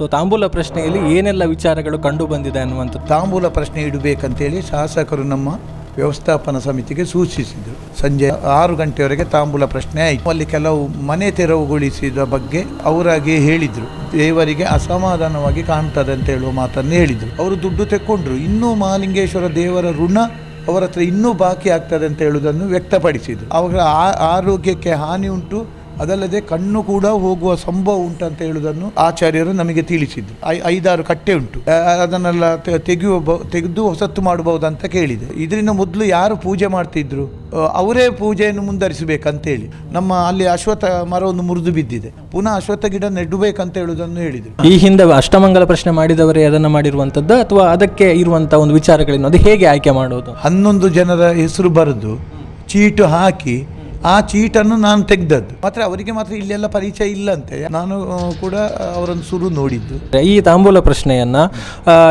So ತಾಂಬೂಲ ಪ್ರಶ್ನೆಯಲ್ಲಿ ಏನೆಲ್ಲ ವಿಚಾರಗಳು ಕಂಡು ಬಂದಿದೆ ಅನ್ನುವಂಥದ್ದು. ತಾಂಬೂಲ ಪ್ರಶ್ನೆ ಇಡಬೇಕಂತೇಳಿ ಶಾಸಕರು ನಮ್ಮ ವ್ಯವಸ್ಥಾಪನಾ ಸಮಿತಿಗೆ ಸೂಚಿಸಿದರು. ಸಂಜೆ ಆರು ಗಂಟೆವರೆಗೆ ತಾಂಬೂಲ ಪ್ರಶ್ನೆ ಆಯಿತು. ಅಲ್ಲಿ ಕೆಲವು ಮನೆ ತೆರವುಗೊಳಿಸಿದ ಬಗ್ಗೆ ಅವರಾಗಿ ಹೇಳಿದರು. ದೇವರಿಗೆ ಅಸಮಾಧಾನವಾಗಿ ಕಾಣ್ತದೆ ಅಂತ ಹೇಳುವ ಮಾತನ್ನು ಹೇಳಿದರು. ಅವರು ದುಡ್ಡು ತೆಕ್ಕೊಂಡ್ರು. ಇನ್ನೂ ಮಹಾಲಿಂಗೇಶ್ವರ ದೇವರ ಋಣ ಅವರ ಹತ್ರ ಇನ್ನೂ ಬಾಕಿ ಆಗ್ತದೆ ಅಂತ ಹೇಳುವುದನ್ನು ವ್ಯಕ್ತಪಡಿಸಿದರು. ಅವರ ಆರೋಗ್ಯಕ್ಕೆ ಹಾನಿ ಉಂಟು. ಅದಲ್ಲದೆ ಕಣ್ಣು ಕೂಡ ಹೋಗುವ ಸಂಭವ ಉಂಟು ಅಂತ ಹೇಳುವುದನ್ನು ಆಚಾರ್ಯರು ನಮಗೆ ತಿಳಿಸಿದ್ರು ಐ- ಐದಾರು ಕಟ್ಟೆ ಉಂಟು. ಅದನ್ನೆಲ್ಲ ತೆಗೆಯುವ ತೆಗೆದು ಹೊಸತ್ತು ಮಾಡಬಹುದು ಅಂತ ಕೇಳಿದೆ. ಇದರಿಂದ ಮೊದಲು ಯಾರು ಪೂಜೆ ಮಾಡ್ತಿದ್ರು? ಅವರೇ ಪೂಜೆಯನ್ನು ಮುಂದರಿಸಬೇಕಂತೇಳಿ ನಮ್ಮ ಅಲ್ಲಿ ಅಶ್ವತ್ಥ ಮರವನ್ನು ಮುರಿದು ಬಿದ್ದಿದೆ. ಪುನಃ ಅಶ್ವತ್ಥ ಗಿಡ ನೆಡಬೇಕಂತ ಹೇಳುವುದನ್ನು ಹೇಳಿದರು. ಈ ಹಿಂದೆ ಅಷ್ಟಮಂಗಲ ಪ್ರಶ್ನೆ ಮಾಡಿದವರೇ ಅದನ್ನು ಮಾಡಿರುವಂಥದ್ದು ಅಥವಾ ಅದಕ್ಕೆ ಇರುವಂತಹ ಒಂದು ವಿಚಾರಗಳೇನು ಅದು ಹೇಗೆ ಆಯ್ಕೆ ಮಾಡುವುದು ಹನ್ನೊಂದು ಜನರ ಹೆಸರು ಬರೆದು ಚೀಟು ಹಾಕಿ ಆ ಚೀಟನ್ನು ನಾನು ತೆಗೆದದ್ದು. ಮಾತ್ರ ಅವರಿಗೆ ಮಾತ್ರ ಇಲ್ಲೆಲ್ಲ ಪರಿಚಯ ಇಲ್ಲಂತೆ. ನಾನು ಕೂಡ ಅವರನ್ನು ಸುರು ನೋಡಿದ್ದು. ಈ ತಾಂಬೂಲ ಪ್ರಶ್ನೆಯನ್ನ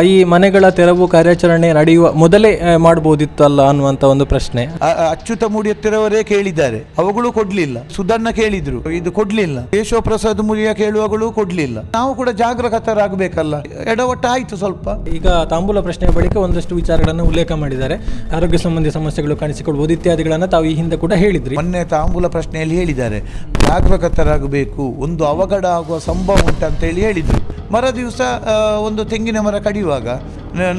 ಈ ಮನೆಗಳ ತೆರವು ಕಾರ್ಯಾಚರಣೆ ನಡೆಯುವ ಮೊದಲೇ ಮಾಡಬಹುದಿತ್ತಲ್ಲ ಅನ್ನುವಂತ ಒಂದು ಪ್ರಶ್ನೆ. ಅಚ್ಯುತ ಮೂಡಿ ಹತ್ತಿರವರೇ ಕೇಳಿದ್ದಾರೆ. ಅವುಗಳು ಕೊಡ್ಲಿಲ್ಲ. ಸುಧನ್ನ ಕೇಳಿದ್ರು. ಇದು ಕೊಡ್ಲಿಲ್ಲ. ಕೇಶವ ಪ್ರಸಾದ್ ಮುರಿಯ ಕೇಳುವಗಳು ಕೊಡ್ಲಿಲ್ಲ. ನಾವು ಕೂಡ ಜಾಗರೂಕತರಾಗಬೇಕಲ್ಲ ಎಡವಟ್ಟ ಆಯ್ತು ಸ್ವಲ್ಪ. ಈಗ ತಾಂಬೂಲ ಪ್ರಶ್ನೆಯ ಬಳಿಕ ಒಂದಷ್ಟು ವಿಚಾರಗಳನ್ನು ಉಲ್ಲೇಖ ಮಾಡಿದ್ದಾರೆ. ಆರೋಗ್ಯ ಸಂಬಂಧಿ ಸಮಸ್ಯೆಗಳು ಕಾಣಿಸಿಕೊಳ್ಬೋದು ಇತ್ಯಾದಿಗಳನ್ನು ತಾವು ಈ ಹಿಂದೆ ಕೂಡ ಹೇಳಿದ್ರಿ. ಮೊನ್ನೆ ತಾಂಬೂಲ ಪ್ರಶ್ನೆಯಲ್ಲಿ ಹೇಳಿದ್ದಾರೆ. ಜಾಗೃತರಾಗಬೇಕು ಒಂದು ಅವಘಡ ಆಗುವ ಸಂಭವ ಉಂಟಂತೇಳಿ ಹೇಳಿದ್ರು. ಮರ ದಿವಸ ಒಂದು ತೆಂಗಿನ ಮರ ಕಡಿಯುವಾಗ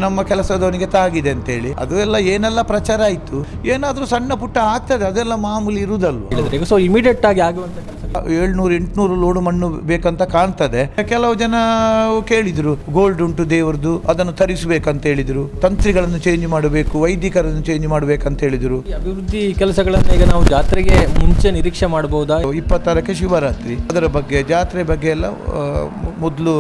ನಮ್ಮ ಕೆಲಸದವನಿಗೆ ತಾಗಿದೆ ಅಂತೇಳಿ. ಅದು ಎಲ್ಲ ಏನೆಲ್ಲ ಪ್ರಚಾರ ಆಯಿತು? ಏನಾದರೂ ಸಣ್ಣ ಪುಟ್ಟ ಆಗ್ತದೆ ಅದೆಲ್ಲ ಮಾಮೂಲಿ ಇರುವುದಲ್ವ ಹೇಳಿದ್ರಿ. ಸೊ ಇಮಿಡಿಯೇಟ್ ಆಗಿ ಆಗುವಂಥ ಏಳ್ನೂರು ಎಂಟುನೂರು ಲೋಡು ಮಣ್ಣು ಬೇಕಂತ ಕಾಣ್ತದೆ. ಕೆಲವು ಜನ ಕೇಳಿದ್ರು ಗೋಲ್ಡ್ ಉಂಟು ದೇವರದು ಅದನ್ನು ತರಿಸಬೇಕಂತ ಹೇಳಿದ್ರು. ತಂತ್ರಿಗಳನ್ನು ಚೇಂಜ್ ಮಾಡಬೇಕು ವೈದಿಕರನ್ನು ಚೇಂಜ್ ಮಾಡಬೇಕಂತ ಹೇಳಿದ್ರು. ಅಭಿವೃದ್ಧಿ ಕೆಲಸಗಳನ್ನು ಈಗ ನಾವು ಜಾತ್ರೆಗೆ ಮುಂಚೆ ನಿರೀಕ್ಷೆ ಮಾಡಬಹುದಾ ಇಪ್ಪತ್ತಾರಕ್ಕೆ ಶಿವರಾತ್ರಿ. ಅದರ ಬಗ್ಗೆ ಜಾತ್ರೆ ಬಗ್ಗೆ ಎಲ್ಲ ಮೊದಲು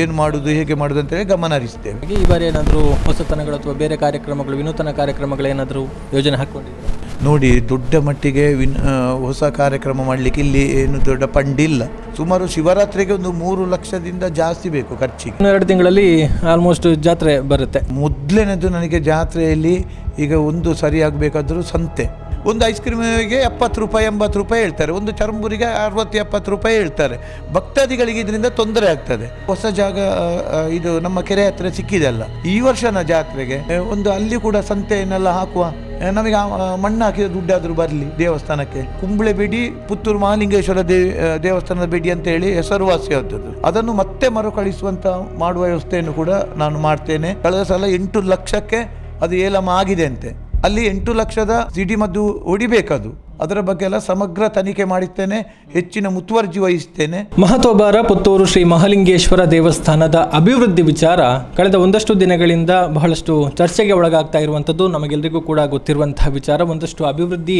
ಏನು ಮಾಡುದು ಹೇಗೆ ಮಾಡುದು ಅಂತೇಳಿ ಗಮನ ಹರಿಸ್ತೇವೆ. ಹಾಗೆ ಈ ಬಾರಿ ಏನಾದರೂ ಹೊಸತನಗಳು ಅಥವಾ ಬೇರೆ ಕಾರ್ಯಕ್ರಮಗಳು ವಿನೂತನ ಕಾರ್ಯಕ್ರಮಗಳು ಏನಾದರೂ ಯೋಜನೆ ಹಾಕ್ಕೊಂಡಿದ್ದೀರಾ? ನೋಡಿ ದೊಡ್ಡ ಮಟ್ಟಿಗೆ ವಿನ್ ಹೊಸ ಕಾರ್ಯಕ್ರಮ ಮಾಡಲಿಕ್ಕೆ ಇಲ್ಲಿ ಏನು ದೊಡ್ಡ ಪಂಡಿಲ್ಲ ಸುಮಾರು ಶಿವರಾತ್ರಿಗೆ ಒಂದು ಮೂರು ಲಕ್ಷದಿಂದ ಜಾಸ್ತಿ ಬೇಕು ಖರ್ಚಿಗೆ. ಎರಡು ತಿಂಗಳಲ್ಲಿ ಆಲ್ಮೋಸ್ಟ್ ಜಾತ್ರೆ ಬರುತ್ತೆ. ಮೊದಲನೇದು ನನಗೆ ಜಾತ್ರೆಯಲ್ಲಿ ಈಗ ಒಂದು ಸರಿಯಾಗಬೇಕಾದರೂ ಸಂತೆ. ಒಂದು ಐಸ್ ಕ್ರೀಮಿಗೆ ಎಪ್ಪತ್ತು ರೂಪಾಯಿ ಎಂಬತ್ತು ರೂಪಾಯಿ ಹೇಳ್ತಾರೆ. ಒಂದು ಚರಂಬುರಿಗೆ ಅರವತ್ತು ಎಪ್ಪತ್ತು ರೂಪಾಯಿ ಹೇಳ್ತಾರೆ. ಭಕ್ತಾದಿಗಳಿಗೆ ಇದರಿಂದ ತೊಂದರೆ ಆಗ್ತದೆ. ಹೊಸ ಜಾಗ ಇದು ನಮ್ಮ ಕೆರೆ ಹತ್ರ ಸಿಕ್ಕಿದೆ ಅಲ್ಲ. ಈ ವರ್ಷನ ಜಾತ್ರೆಗೆ ಒಂದು ಅಲ್ಲಿ ಕೂಡ ಸಂತೆಯನ್ನೆಲ್ಲ ಹಾಕುವ ನಮಗೆ ಮಣ್ಣು ಹಾಕಿದ ದುಡ್ಡಾದರೂ ಬರಲಿ ದೇವಸ್ಥಾನಕ್ಕೆ. ಕುಂಬಳೆ ಬೇಡಿ ಪುತ್ತೂರು ಮಹಾಲಿಂಗೇಶ್ವರ ದೇ ಆ, ದೇವಸ್ಥಾನದ ಬೇಡಿ ಅಂತ ಹೇಳಿ ಹೆಸರುವಾಸಿಯಾದದ್ದು ಅದನ್ನು ಮತ್ತೆ ಮರುಕಳಿಸುವಂತ ಮಾಡುವ ವ್ಯವಸ್ಥೆಯನ್ನು ಕೂಡ ನಾನು ಮಾಡ್ತೇನೆ. ಕಳೆದ ಸಲ ಎಂಟು ಲಕ್ಷಕ್ಕೆ ಅದು ಏಲಮ್ಮ ಆಗಿದೆ ಅಂತೆ ಅಲ್ಲಿ ಎಂಟು ಲಕ್ಷದ ಸಿಡಿ ಮದ್ದು ಹೊಡಿಬೇಕದು ಅದರ ಬಗ್ಗೆ ಎಲ್ಲ ಸಮಗ್ರ ತನಿಖೆ ಮಾಡುತ್ತೇನೆ ಹೆಚ್ಚಿನ ಮುತುವರ್ಜಿ ವಹಿಸುತ್ತೇನೆ ಮಹತ್ವಬಾರ ಪುತ್ತೂರು ಶ್ರೀ ಮಹಾಲಿಂಗೇಶ್ವರ ದೇವಸ್ಥಾನದ ಅಭಿವೃದ್ಧಿ ವಿಚಾರ ಕಳೆದ ಒಂದಷ್ಟು ದಿನಗಳಿಂದ ಬಹಳಷ್ಟು ಚರ್ಚೆಗೆ ಒಳಗಾಗ್ತಾ ಇರುವಂಥದ್ದು ನಮಗೆಲ್ಲರಿಗೂ ಕೂಡ ಗೊತ್ತಿರುವಂತಹ ವಿಚಾರ. ಒಂದಷ್ಟು ಅಭಿವೃದ್ಧಿ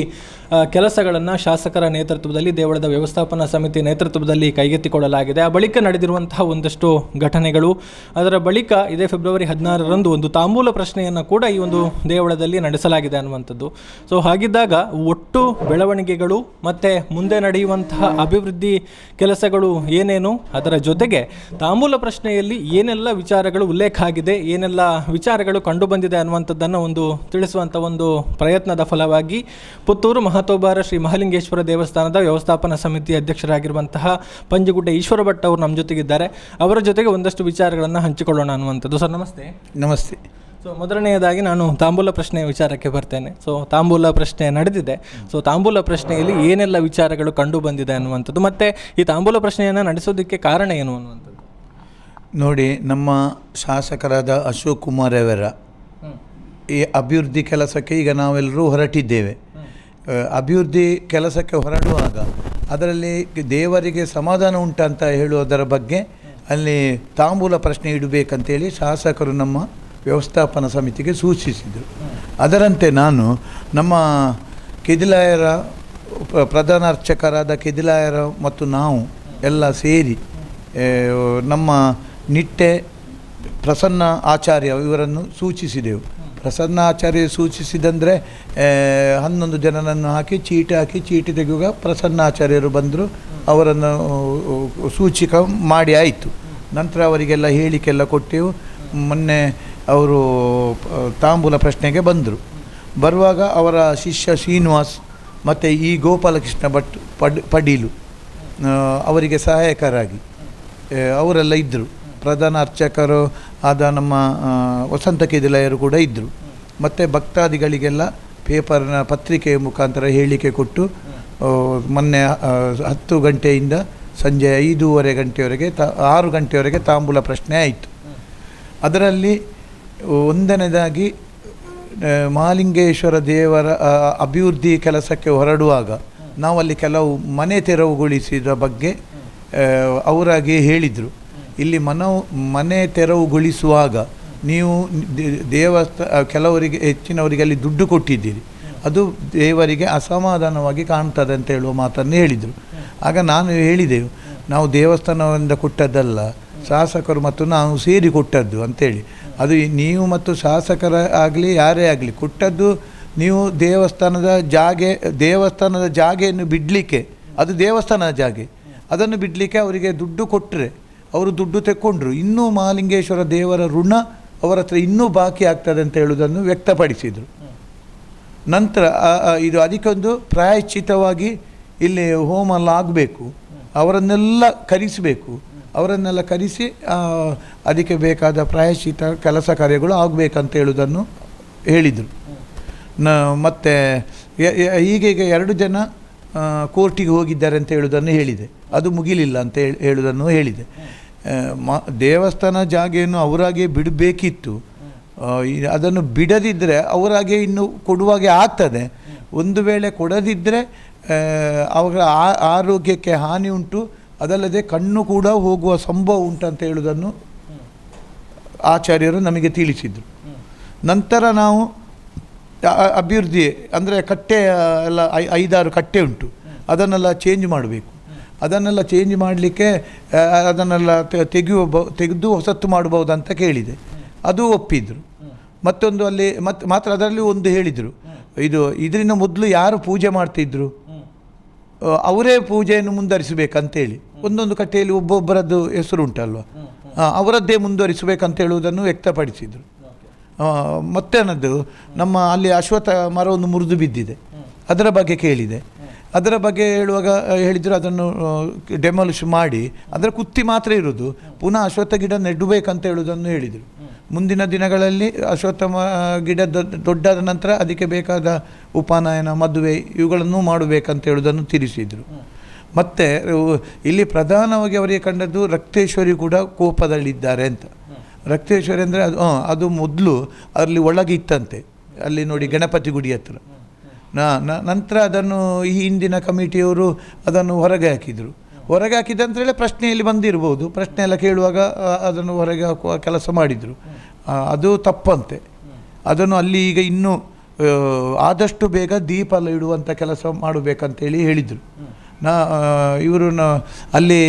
ಕೆಲಸಗಳನ್ನು ಶಾಸಕರ ನೇತೃತ್ವದಲ್ಲಿ, ದೇವಳದ ವ್ಯವಸ್ಥಾಪನಾ ಸಮಿತಿ ನೇತೃತ್ವದಲ್ಲಿ ಕೈಗೆತ್ತಿಕೊಳ್ಳಲಾಗಿದೆ. ಆ ಬಳಿಕ ನಡೆದಿರುವಂತಹ ಒಂದಷ್ಟು ಘಟನೆಗಳು, ಅದರ ಬಳಿಕ ಇದೇ ಫೆಬ್ರವರಿ ಹದಿನಾರರಂದು ಒಂದು ತಾಂಬೂಲ ಪ್ರಶ್ನೆಯನ್ನು ಕೂಡ ಈ ಒಂದು ದೇವಳದಲ್ಲಿ ನಡೆಸಲಾಗಿದೆ ಅನ್ನುವಂಥದ್ದು. ಸೊ ಹಾಗಿದ್ದಾಗ ಒಟ್ಟು ಬೆಳವಣಿಗೆಗಳು ಮತ್ತು ಮುಂದೆ ನಡೆಯುವಂತಹ ಅಭಿವೃದ್ಧಿ ಕೆಲಸಗಳು ಏನೇನು? ಅದರ ಜೊತೆಗೆ ತಾಂಬೂಲ ಪ್ರಶ್ನೆಯಲ್ಲಿ ಏನೆಲ್ಲ ವಿಚಾರಗಳು ಉಲ್ಲೇಖ ಆಗಿದೆ, ಏನೆಲ್ಲ ವಿಚಾರಗಳು ಕಂಡುಬಂದಿದೆ ಅನ್ನುವಂಥದ್ದನ್ನು ಒಂದು ತಿಳಿಸುವಂಥ ಒಂದು ಪ್ರಯತ್ನದ ಫಲವಾಗಿ ಪುತ್ತೂರು ಮಹತೋಬಾರ ಶ್ರೀ ಮಹಾಲಿಂಗೇಶ್ವರ ದೇವಸ್ಥಾನದ ವ್ಯವಸ್ಥಾಪನಾ ಸಮಿತಿ ಅಧ್ಯಕ್ಷರಾಗಿರುವಂತಹ ಪಂಜಗುಡ್ಡೆ ಈಶ್ವರ ಭಟ್ ಅವರು ನಮ್ಮ ಜೊತೆಗಿದ್ದಾರೆ. ಅವರ ಜೊತೆಗೆ ಒಂದಷ್ಟು ವಿಚಾರಗಳನ್ನು ಹಂಚಿಕೊಳ್ಳೋಣ ಅನ್ನುವಂಥದ್ದು. ಸರ್, ನಮಸ್ತೆ. ನಮಸ್ತೆ. ಸೊ ಮೊದಲನೆಯದಾಗಿ ನಾನು ತಾಂಬೂಲ ಪ್ರಶ್ನೆಯ ವಿಚಾರಕ್ಕೆ ಬರ್ತೇನೆ. ಸೊ ತಾಂಬೂಲ ಪ್ರಶ್ನೆ ನಡೆದಿದೆ. ಸೊ ತಾಂಬೂಲ ಪ್ರಶ್ನೆಯಲ್ಲಿ ಏನೆಲ್ಲ ವಿಚಾರಗಳು ಕಂಡು ಬಂದಿದೆ ಅನ್ನುವಂಥದ್ದು ಮತ್ತು ಈ ತಾಂಬೂಲ ಪ್ರಶ್ನೆಯನ್ನು ನಡೆಸೋದಕ್ಕೆ ಕಾರಣ ಏನು ಅನ್ನುವಂಥದ್ದು? ನೋಡಿ ನಮ್ಮ ಶಾಸಕರಾದ ಅಶೋಕ್ ಕುಮಾರ್ ಅವರ ಈ ಅಭಿವೃದ್ಧಿ ಕೆಲಸಕ್ಕೆ ಈಗ ನಾವೆಲ್ಲರೂ ಹೊರಟಿದ್ದೇವೆ. ಅಭಿವೃದ್ಧಿ ಕೆಲಸಕ್ಕೆ ಹೊರಡುವಾಗ ಅದರಲ್ಲಿ ದೇವರಿಗೆ ಸಮಾಧಾನ ಉಂಟಂತ ಹೇಳುವುದರ ಬಗ್ಗೆ ಅಲ್ಲಿ ತಾಂಬೂಲ ಪ್ರಶ್ನೆ ಇಡಬೇಕಂತೇಳಿ ಶಾಸಕರು ನಮ್ಮ ವ್ಯವಸ್ಥಾಪನಾ ಸಮಿತಿಗೆ ಸೂಚಿಸಿದರು. ಅದರಂತೆ ನಾನು ನಮ್ಮ ಕೆದಿಲಾಯರ ಪ್ರಧಾನ ಅರ್ಚಕರಾದ ಕೆದಿಲಾಯರ ಮತ್ತು ನಾವು ಎಲ್ಲ ಸೇರಿ ನಮ್ಮ ನಿಟ್ಟೆ ಪ್ರಸನ್ನ ಆಚಾರ್ಯ ಇವರನ್ನು ಸೂಚಿಸಿದೆವು. ಪ್ರಸನ್ನ ಆಚಾರ್ಯ ಸೂಚಿಸಿದಂದರೆ ಹನ್ನೊಂದು ಜನರನ್ನು ಹಾಕಿ, ಚೀಟಿ ಹಾಕಿ, ಚೀಟಿ ತೆಗೆಯುವಾಗ ಪ್ರಸನ್ನ ಆಚಾರ್ಯರು ಬಂದರು, ಅವರನ್ನು ಸೂಚಿಕ ಮಾಡಿ ಆಯಿತು. ನಂತರ ಅವರಿಗೆಲ್ಲ ಹೇಳಿಕೆಲ್ಲ ಕೊಟ್ಟೆವು. ಮೊನ್ನೆ ಅವರು ತಾಂಬೂಲ ಪ್ರಶ್ನೆಗೆ ಬಂದರು. ಬರುವಾಗ ಅವರ ಶಿಷ್ಯ ಶ್ರೀನಿವಾಸ್ ಮತ್ತು ಈ ಗೋಪಾಲಕೃಷ್ಣ ಭಟ್ ಪಡ್, ಪಡೀಲು ಅವರಿಗೆ ಸಹಾಯಕರಾಗಿ ಅವರೆಲ್ಲ ಇದ್ದರು ಪ್ರಧಾನ ಅರ್ಚಕರು ಆದ ನಮ್ಮ ವಸಂತ ಕೇದಿಲಯರು ಕೂಡ ಇದ್ದರು ಮತ್ತು ಭಕ್ತಾದಿಗಳಿಗೆಲ್ಲ ಪೇಪರ್ನ ಪತ್ರಿಕೆಯ ಮುಖಾಂತರ ಹೇಳಿಕೆ ಕೊಟ್ಟು ಮೊನ್ನೆ ಹತ್ತು ಗಂಟೆಯಿಂದ ಸಂಜೆ ಐದೂವರೆ ಗಂಟೆವರೆಗೆ ತ, ಆರು ಗಂಟೆವರೆಗೆ ತಾಂಬೂಲ ಪ್ರಶ್ನೆ ಆಯಿತು. ಅದರಲ್ಲಿ ಒಂದನೇದಾಗಿ ಮಹಾಲಿಂಗೇಶ್ವರ ದೇವರ ಅಭಿವೃದ್ಧಿ ಕೆಲಸಕ್ಕೆ ಹೊರಡುವಾಗ ನಾವಲ್ಲಿ ಕೆಲವು ಮನೆ ತೆರವುಗೊಳಿಸಿದ ಬಗ್ಗೆ ಅವರಾಗಿ ಹೇಳಿದರು. ಇಲ್ಲಿ ಮನವು ಮನೆ ತೆರವುಗೊಳಿಸುವಾಗ ನೀವು ದೇವಸ್ಥ ಕೆಲವರಿಗೆ ಹೆಚ್ಚಿನವರಿಗೆ ಅಲ್ಲಿ ದುಡ್ಡು ಕೊಟ್ಟಿದ್ದೀರಿ. ಅದು ದೇವರಿಗೆ ಅಸಮಾಧಾನವಾಗಿ ಕಾಣ್ತದೆ ಅಂತ ಹೇಳುವ ಮಾತನ್ನು ಹೇಳಿದರು. ಆಗ ನಾನು ಹೇಳಿದೆವು ನಾವು ದೇವಸ್ಥಾನದಿಂದ ಕೊಟ್ಟದ್ದಲ್ಲ, ಶಾಸಕರು ಮತ್ತು ನಾವು ಸೇರಿ ಕೊಟ್ಟದ್ದು ಅಂತೇಳಿ. ಅದು ನೀವು ಮತ್ತು ಶಾಸಕರ ಆಗಲಿ, ಯಾರೇ ಆಗಲಿ, ಕೊಟ್ಟದ್ದು ನೀವು ದೇವಸ್ಥಾನದ ಜಾಗೆ, ದೇವಸ್ಥಾನದ ಜಾಗೆಯನ್ನು ಬಿಡಲಿಕ್ಕೆ, ಅದು ದೇವಸ್ಥಾನದ ಜಾಗೆ. ಅದನ್ನು ಬಿಡಲಿಕ್ಕೆ ಅವರಿಗೆ ದುಡ್ಡು ಕೊಟ್ಟರೆ ಅವರು ದುಡ್ಡು ತೆಕ್ಕೊಂಡ್ರು. ಇನ್ನೂ ಮಹಾಲಿಂಗೇಶ್ವರ ದೇವರ ಋಣ ಅವರ ಹತ್ರ ಇನ್ನೂ ಬಾಕಿ ಆಗ್ತದೆ ಅಂತ ಹೇಳುವುದನ್ನು ವ್ಯಕ್ತಪಡಿಸಿದರು. ನಂತರ ಇದು ಅದಕ್ಕೊಂದು ಪ್ರಾಯಶ್ಚಿತವಾಗಿ ಇಲ್ಲಿ ಹೋಮ ಎಲ್ಲ ಆಗಬೇಕು ಅವರನ್ನೆಲ್ಲ ಕರೆಸಬೇಕು. ಅವರನ್ನೆಲ್ಲ ಕರೆಸಿ ಅದಕ್ಕೆ ಬೇಕಾದ ಪ್ರಾಯಶ್ಚಿತ ಕೆಲಸ ಕಾರ್ಯಗಳು ಆಗಬೇಕಂತ ಹೇಳುವುದನ್ನು ಹೇಳಿದರು. ನ, ಮತ್ತು ಈಗೀಗ ಈಗ ಎರಡು ಜನ ಕೋರ್ಟಿಗೆ ಹೋಗಿದ್ದಾರೆ ಅಂತ ಹೇಳುವುದನ್ನು ಹೇಳಿದೆ. ಅದು ಮುಗಿಲಿಲ್ಲ ಅಂತ ಹೇಳಿ, ಹೇಳುವುದನ್ನು ಹೇಳಿದೆ. ಮ, ದೇವಸ್ಥಾನ ಜಾಗೆಯನ್ನು ಅವರಾಗೆ ಬಿಡಬೇಕಿತ್ತು. ಅದನ್ನು ಬಿಡದಿದ್ದರೆ ಅವರಾಗೆ ಇನ್ನು ಕೊಡುವಾಗೆ ಆಗ್ತದೆ. ಒಂದು ವೇಳೆ ಕೊಡದಿದ್ದರೆ ಅವರ ಆರೋಗ್ಯಕ್ಕೆ ಹಾನಿ ಉಂಟು. ಅದಲ್ಲದೆ ಕಣ್ಣು ಕೂಡ ಹೋಗುವ ಸಂಭವ ಉಂಟಂತ ಹೇಳುವುದನ್ನು ಆಚಾರ್ಯರು ನಮಗೆ ತಿಳಿಸಿದರು. ನಂತರ ನಾವು ಅಭಿವೃದ್ಧಿ ಅಂದರೆ ಕಟ್ಟೆ, ಎಲ್ಲ ಐ, ಐದಾರು ಕಟ್ಟೆ ಉಂಟು. ಅದನ್ನೆಲ್ಲ ಚೇಂಜ್ ಮಾಡಬೇಕು. ಅದನ್ನೆಲ್ಲ ಚೇಂಜ್ ಮಾಡಲಿಕ್ಕೆ ಅದನ್ನೆಲ್ಲ ತೆಗೆಯುವ ಬ- ತೆಗೆದು ಹೊಸತ್ತು ಅಂತ ಕೇಳಿದೆ. ಅದು ಒಪ್ಪಿದ್ರು. ಮತ್ತೊಂದು ಅಲ್ಲಿ ಮತ್ತೆ ಮಾತ್ರ ಅದರಲ್ಲಿ ಒಂದು ಹೇಳಿದರು. ಇದು, ಇದರಿಂದ ಮೊದಲು ಯಾರು ಪೂಜೆ ಮಾಡ್ತಿದ್ರು? ಅವರೇ ಪೂಜೆಯನ್ನು ಮುಂದುವರಿಸಬೇಕಂತೇಳಿ. ಒಂದೊಂದು ಕಟ್ಟೆಯಲ್ಲಿ ಒಬ್ಬೊಬ್ಬರದ್ದು ಹೆಸರು ಉಂಟಲ್ವ ಅವರದ್ದೇ ಮುಂದುವರಿಸಬೇಕಂತ ಹೇಳುವುದನ್ನು ವ್ಯಕ್ತಪಡಿಸಿದರು. ಮತ್ತೆ ಮತ್ತೇನದ್ದು ನಮ್ಮ ಅಲ್ಲಿ ಅಶ್ವಥ ಮರವನ್ನು ಮುರಿದು ಬಿದ್ದಿದೆ. ಅದರ ಬಗ್ಗೆ ಕೇಳಿದೆ. ಅದರ ಬಗ್ಗೆ ಹೇಳುವಾಗ ಹೇಳಿದರೆ ಅದನ್ನು ಡೆಮಾಲಿಷ್ ಮಾಡಿ ಅದರ ಕುತ್ತಿ ಮಾತ್ರ ಇರೋದು. ಪುನಃ ಅಶ್ವತ್ಥ ಗಿಡ ನೆಡಬೇಕಂತ ಹೇಳುವುದನ್ನು ಹೇಳಿದರು. ಮುಂದಿನ ದಿನಗಳಲ್ಲಿ ಅಶ್ವತ್ಥ ಗಿಡ ದೊಡ್ಡ ದೊಡ್ಡಾದ ನಂತರ ಅದಕ್ಕೆ ಬೇಕಾದ ಉಪನಯನ ಮದುವೆ ಇವುಗಳನ್ನು ಮಾಡಬೇಕಂತ ಹೇಳುವುದನ್ನು ತಿಳಿಸಿದರು. ಮತ್ತು ಇಲ್ಲಿ ಪ್ರಧಾನವಾಗಿ ಅವರಿಗೆ ಕಂಡದ್ದು ರಕ್ತೇಶ್ವರಿ ಕೂಡ ಕೋಪದಲ್ಲಿದ್ದಾರೆ ಅಂತ. ರಕ್ತೇಶ್ವರಿ ಅಂದರೆ ಅದು ಅದು ಮೊದಲು ಅಲ್ಲಿ ಒಳಗಿತ್ತಂತೆ ಅಲ್ಲಿ ನೋಡಿ ಗಣಪತಿ ಗುಡಿ ಹತ್ರ. ನಾ ನಂತರ ಅದನ್ನು ಈ ಹಿಂದಿನ ಕಮಿಟಿಯವರು ಅದನ್ನು ಹೊರಗೆ ಹಾಕಿದರು. ಹೊರಗೆ ಹೇಳಿ ಪ್ರಶ್ನೆಯಲ್ಲಿ ಬಂದಿರ್ಬೋದು. ಪ್ರಶ್ನೆ ಎಲ್ಲ ಕೇಳುವಾಗ ಅದನ್ನು ಹೊರಗೆ ಹಾಕುವ ಕೆಲಸ ಮಾಡಿದರು. ಅದು ತಪ್ಪಂತೆ. ಅದನ್ನು ಅಲ್ಲಿ ಈಗ ಇನ್ನೂ ಆದಷ್ಟು ಬೇಗ ದೀಪ ಇಡುವಂಥ ಕೆಲಸ ಮಾಡಬೇಕಂತೇಳಿ ಹೇಳಿದರು. ನಾ ಇವರು ಅಲ್ಲಿ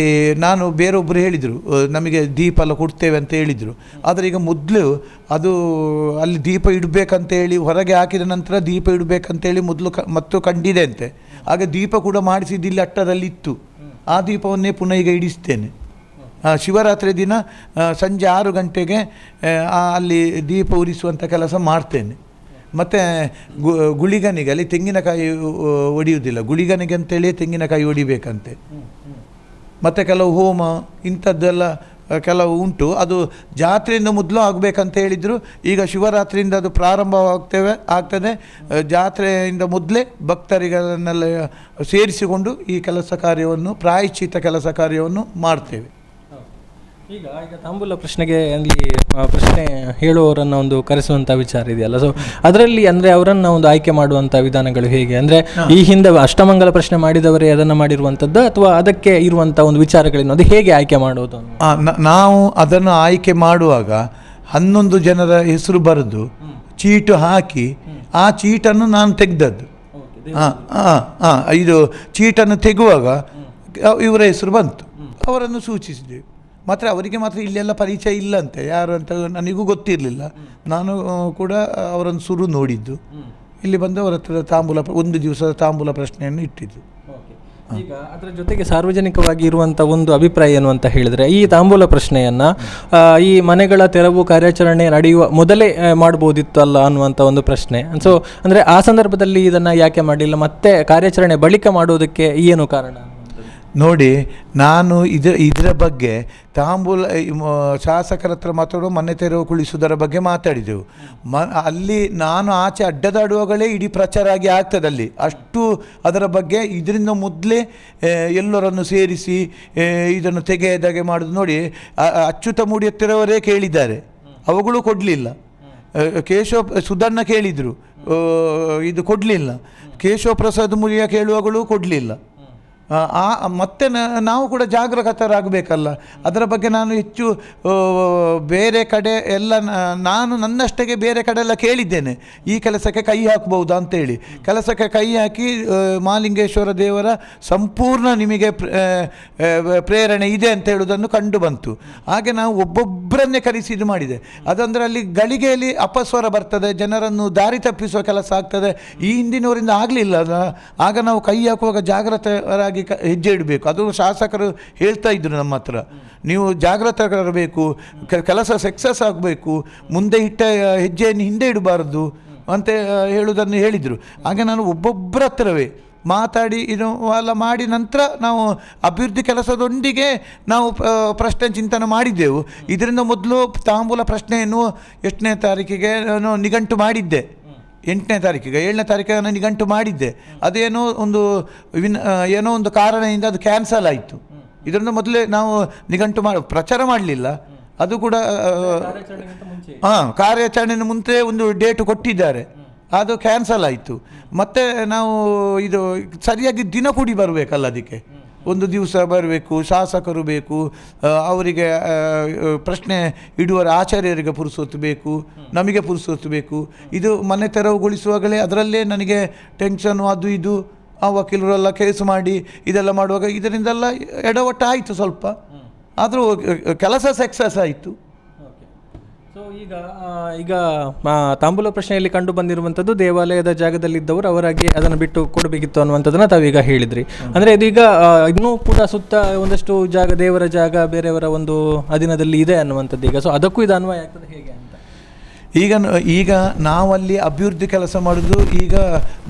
ನಾನು ಬೇರೊಬ್ಬರು ಹೇಳಿದರು ನಮಗೆ ದೀಪ ಎಲ್ಲ ಕೊಡ್ತೇವೆ ಅಂತ ಹೇಳಿದರು. ಆದರೆ ಈಗ ಮೊದಲು ಅದು ಅಲ್ಲಿ ದೀಪ ಇಡಬೇಕಂತೇಳಿ ಹೊರಗೆ ಹಾಕಿದ ನಂತರ ದೀಪ ಇಡಬೇಕಂತೇಳಿ ಮೊದಲು ಕ, ಮತ್ತು ಕಂಡಿದೆ ಅಂತೆ. ಆಗ ದೀಪ ಕೂಡ ಮಾಡಿಸಿದ್ದು ಇಲ್ಲಿ ಅಟ್ಟದಲ್ಲಿ ಇತ್ತು. ಆ ದೀಪವನ್ನೇ ಪುನಃ ಈಗ ಇಡಿಸ್ತೇನೆ. ಶಿವರಾತ್ರಿ ದಿನ ಸಂಜೆ ಆರು ಗಂಟೆಗೆ ಅಲ್ಲಿ ದೀಪ ಉರಿಸುವಂಥ ಕೆಲಸ ಮಾಡ್ತೇನೆ. ಮತ್ತು ಗುಳಿಗನಿಗೆ ಅಲ್ಲಿ ತೆಂಗಿನಕಾಯಿ ಒಡೆಯುವುದಿಲ್ಲ. ಗುಳಿಗನಿಗೆ ಅಂತೇಳಿ ತೆಂಗಿನಕಾಯಿ ಒಡಿಬೇಕಂತೆ. ಮತ್ತು ಕೆಲವು ಹೋಮ, ಇಂಥದ್ದೆಲ್ಲ ಕೆಲವು ಉಂಟು. ಅದು ಜಾತ್ರೆಯಿಂದ ಮೊದಲು ಆಗಬೇಕಂತ ಹೇಳಿದರು. ಈಗ ಶಿವರಾತ್ರಿಯಿಂದ ಅದು ಪ್ರಾರಂಭವಾಗ್ತೇವೆ, ಆಗ್ತದೆ. ಜಾತ್ರೆಯಿಂದ ಮೊದಲೇ ಭಕ್ತರಿಗಳನ್ನೆಲ್ಲ ಸೇರಿಸಿಕೊಂಡು ಈ ಕೆಲಸ ಕಾರ್ಯವನ್ನು, ಪ್ರಾಯಶ್ಚಿತ ಕೆಲಸ ಕಾರ್ಯವನ್ನು ಮಾಡ್ತೇವೆ. ಈಗ ಈಗ ತಾಂಬೂಲ ಪ್ರಶ್ನೆಗೆ ಅಲ್ಲಿ ಪ್ರಶ್ನೆ ಹೇಳುವವರನ್ನು ಒಂದು ಕರೆಸುವಂತ ವಿಚಾರ ಇದೆಯಲ್ಲ. ಸೊ ಅದರಲ್ಲಿ ಅಂದ್ರೆ ಅವರನ್ನ ಒಂದು ಆಯ್ಕೆ ಮಾಡುವಂತ ವಿಧಾನಗಳು ಹೇಗೆ? ಅಂದ್ರೆ ಈ ಹಿಂದೆ ಅಷ್ಟಮಂಗಲ ಪ್ರಶ್ನೆ ಮಾಡಿದವರೇ ಅದನ್ನ ಮಾಡಿರುವಂತದ್ದು ಅಥವಾ ಅದಕ್ಕೆ ಇರುವಂತ ಒಂದು ವಿಚಾರಗಳೇನು ಅದು ಹೇಗೆ ಆಯ್ಕೆ ಮಾಡೋದು ನ- ನಾವು ಅದನ್ನು ಆಯ್ಕೆ ಮಾಡುವಾಗ ಹನ್ನೊಂದು ಜನರ ಹೆಸರು ಬರೆದು ಚೀಟು ಹಾಕಿ ಆ ಚೀಟನ್ನು ನಾನು ತೆಗೆದದ್ದು. ಹಾಂ ಹಾಂ ಹಾಂ ಇದು ಚೀಟನ್ನು ತೆಗುವಾಗ ಇವರ ಹೆಸರು ಬಂತು. ಅವರನ್ನು ಸೂಚಿಸಿದೆವು. ಮಾತ್ರ ಅವರಿಗೆ ಮಾತ್ರ ಇಲ್ಲೆಲ್ಲ ಪರಿಚಯ ಇಲ್ಲಂತೆ. ಯಾರು ಅಂತ ನನಗೂ ಗೊತ್ತಿರಲಿಲ್ಲ. ನಾನು ಕೂಡ ಅವರನ್ನು ಸುರು ನೋಡಿದ್ದು. ಇಲ್ಲಿ ಬಂದು ಅವರ ಹತ್ರ ತಾಂಬೂಲ ಒಂದು ದಿವಸದ ತಾಂಬೂಲ ಪ್ರಶ್ನೆಯನ್ನು ಇಟ್ಟಿದ್ದು. ಈಗ ಅದರ ಜೊತೆಗೆ ಸಾರ್ವಜನಿಕವಾಗಿ ಇರುವಂಥ ಒಂದು ಅಭಿಪ್ರಾಯ ಏನು ಅಂತ ಹೇಳಿದ್ರೆ ಈ ತಾಂಬೂಲ ಪ್ರಶ್ನೆಯನ್ನ ಈ ಮನೆಗಳ ತೆರವು ಕಾರ್ಯಾಚರಣೆ ನಡೆಯುವ ಮೊದಲೇ ಮಾಡ್ಬೋದಿತ್ತಲ್ಲ ಅನ್ನುವಂತ ಒಂದು ಪ್ರಶ್ನೆ. ಸೊ ಅಂದ್ರೆ ಆ ಸಂದರ್ಭದಲ್ಲಿ ಇದನ್ನ ಯಾಕೆ ಮಾಡಲಿಲ್ಲ ಮತ್ತೆ ಕಾರ್ಯಾಚರಣೆ ಬಳಿಕ ಮಾಡೋದಕ್ಕೆ ಏನು ಕಾರಣ? ನೋಡಿ ನಾನು ಇದ ಇದರ ಬಗ್ಗೆ ತಾಂಬೂಲ ಶಾಸಕರ ಹತ್ರ ಮಾತಾಡುವ ಮನೆ ತೆರವು ಕುಳಿಸುವುದರ ಬಗ್ಗೆ ಮಾತಾಡಿದೆವು. ಮ ಅಲ್ಲಿ ನಾನು ಆಚೆ ಅಡ್ಡದಾಡುವಾಗಲೇ ಇಡೀ ಪ್ರಚಾರ ಆಗಿ ಆಗ್ತದೆ ಅಲ್ಲಿ. ಅಷ್ಟು ಅದರ ಬಗ್ಗೆ ಇದರಿಂದ ಮೊದಲೇ ಎಲ್ಲರನ್ನು ಸೇರಿಸಿ ಇದನ್ನು ತೆಗೆಯದಾಗೆ ಮಾಡೋದು ನೋಡಿ ಅಚ್ಚುತ ಆ ಅಚ್ಯುತ ಮೂಡಿ ಹತ್ತಿರವರೇ ಕೇಳಿದ್ದಾರೆ. ಅವುಗಳು ಕೊಡಲಿಲ್ಲ. ಕೇಶವ ಸುಧಣ್ಣ ಕೇಳಿದರು. ಇದು ಕೊಡಲಿಲ್ಲ. ಕೇಶವ ಪ್ರಸಾದ್ ಮುರಿಯ ಕೇಳುವಾಗಲೂ ಕೊಡಲಿಲ್ಲ. ಆ ಮತ್ತೆ ನಾವು ಕೂಡ ಜಾಗೃತರಾಗಬೇಕಲ್ಲ. ಅದರ ಬಗ್ಗೆ ನಾನು ಹೆಚ್ಚು ಬೇರೆ ಕಡೆ ಎಲ್ಲ ನಾನು ನನ್ನಷ್ಟಕ್ಕೆ ಬೇರೆ ಕಡೆ ಎಲ್ಲ ಕೇಳಿದ್ದೇನೆ. ಈ ಕೆಲಸಕ್ಕೆ ಕೈ ಹಾಕ್ಬಹುದಾ ಅಂತೇಳಿ. ಕೆಲಸಕ್ಕೆ ಕೈ ಹಾಕಿ ಮಾಲಿಂಗೇಶ್ವರ ದೇವರ ಸಂಪೂರ್ಣ ನಿಮಗೆ ಪ್ರೇರಣೆ ಇದೆ ಅಂತ ಹೇಳುವುದನ್ನು ಕಂಡು ಬಂತು. ಹಾಗೆ ನಾವು ಒಬ್ಬೊಬ್ಬರನ್ನೇ ಕರೆಸಿ ಇದು ಮಾಡಿದೆ. ಅದಂದರೆ ಅಲ್ಲಿ ಗಳಿಗೆಯಲ್ಲಿ ಅಪಸ್ವರ ಬರ್ತದೆ, ಜನರನ್ನು ದಾರಿ ತಪ್ಪಿಸುವ ಕೆಲಸ ಆಗ್ತದೆ. ಈ ಹಿಂದಿನವರಿಂದ ಆಗಲಿಲ್ಲ. ಆಗ ನಾವು ಕೈ ಹಾಕುವಾಗ ಜಾಗ್ರತರಾಗಿ ಕ, ಹೆಜ್ಜೆ ಇಡಬೇಕು. ಅದು ಶಾಸಕರು ಹೇಳ್ತಾ ಇದ್ರು ನಮ್ಮ ಹತ್ರ. ನೀವು ಜಾಗೃತರಾಗಬೇಕು ಕೆ- ಕೆಲಸ ಸಕ್ಸಸ್ ಆಗಬೇಕು, ಮುಂದೆ ಇಟ್ಟ ಹೆಜ್ಜೆಯನ್ನು ಹಿಂದೆ ಇಡಬಾರ್ದು ಅಂತ ಹೇಳುವುದನ್ನು ಹೇಳಿದರು. ಹಾಗೆ ನಾನು ಒಬ್ಬೊಬ್ಬರ ಹತ್ರವೇ ಮಾತಾಡಿ, ಇದು ಎಲ್ಲ ಮಾಡಿ ನಂತರ ನಾವು ಅಭಿವೃದ್ಧಿ ಕೆಲಸದೊಂದಿಗೆ ನಾವು ಪ್ರಶ್ನೆ ಚಿಂತನೆ ಮಾಡಿದ್ದೆವು. ಇದರಿಂದ ಮೊದಲು ತಾಂಬೂಲ ಪ್ರಶ್ನೆಯನ್ನು ಎಷ್ಟನೇ ತಾರೀಕಿಗೆ ನಾನು ನಿಘಂಟು ಮಾಡಿದ್ದೆ. ಎಂಟನೇ ತಾರೀಕಿಗೆ, ಏಳನೇ ತಾರೀಕಿಗೆ ನಾನು ನಿಘಂಟು ಮಾಡಿದ್ದೆ. ಅದೇನೋ ಒಂದು ವಿನ್ ಏನೋ ಒಂದು ಕಾರಣದಿಂದ ಅದು ಕ್ಯಾನ್ಸಲ್ ಆಯಿತು. ಇದರಿಂದ ಮೊದಲೇ ನಾವು ನಿಘಂಟು ಮಾಡಿ, ಪ್ರಚಾರ ಮಾಡಲಿಲ್ಲ. ಅದು ಕೂಡ ಹಾಂ ಕಾರ್ಯಾಚರಣೆ ಮುಂಚೆ ಒಂದು ಡೇಟ್ ಕೊಟ್ಟಿದ್ದಾರೆ. ಅದು ಕ್ಯಾನ್ಸಲ್ ಆಯಿತು. ಮತ್ತೆ ನಾವು ಇದು, ಸರಿಯಾಗಿ ದಿನ ಕೂಡಿ ಬರಬೇಕಲ್ಲ ಅದಕ್ಕೆ. ಒಂದು ದಿವಸ ಬರಬೇಕು, ಶಾಸಕರು ಬೇಕು ಅವರಿಗೆ ಪ್ರಶ್ನೆ ಇಡುವರ ಆಚಾರ್ಯರಿಗೆ ಪುರುಸೊತ್ತು ಬೇಕು, ನಮಗೆ ಪುರುಸೊತ್ತು ಬೇಕು. ಇದು ಮನೆ ತೆರವುಗೊಳಿಸುವಾಗಲೇ ಅದರಲ್ಲೇ ನನಗೆ ಟೆನ್ಷನು, ಅದು ಇದು, ಆ ವಕೀಲರೆಲ್ಲ ಕೇಸ್ ಮಾಡಿ ಇದೆಲ್ಲ ಮಾಡುವಾಗ ಇದರಿಂದೆಲ್ಲ ಎಡವಟ್ಟು ಆಯಿತು ಸ್ವಲ್ಪ. ಆದರೂ ಕೆಲಸ ಸಕ್ಸಸ್ ಆಯಿತು. ಸೊ ಈಗ ಈಗ ತಾಂಬೂಲ ಪ್ರಶ್ನೆಯಲ್ಲಿ ಕಂಡು ಬಂದಿರುವಂಥದ್ದು ದೇವಾಲಯದ ಜಾಗದಲ್ಲಿದ್ದವರು ಅವರಾಗಿ ಅದನ್ನು ಬಿಟ್ಟು ಕೊಡಬೇಕಿತ್ತು ಅನ್ನುವಂಥದ್ದನ್ನು ತಾವೀಗ ಹೇಳಿದ್ರಿ. ಅಂದರೆ ಇದೀಗ ಇನ್ನೂ ಕೂಡ ಸುತ್ತ ಒಂದಷ್ಟು ಜಾಗ, ದೇವರ ಜಾಗ, ಬೇರೆಯವರ ಒಂದು ಅಧೀನದಲ್ಲಿ ಇದೆ ಅನ್ನುವಂಥದ್ದು ಈಗ. ಸೊ ಅದಕ್ಕೂ ಇದು ಅನ್ವಯ ಆಗ್ತದೆ ಹೇಗೆ ಅಂತ. ಈಗ ಈಗ ನಾವಲ್ಲಿ ಅಭಿವೃದ್ಧಿ ಕೆಲಸ ಮಾಡೋದು ಈಗ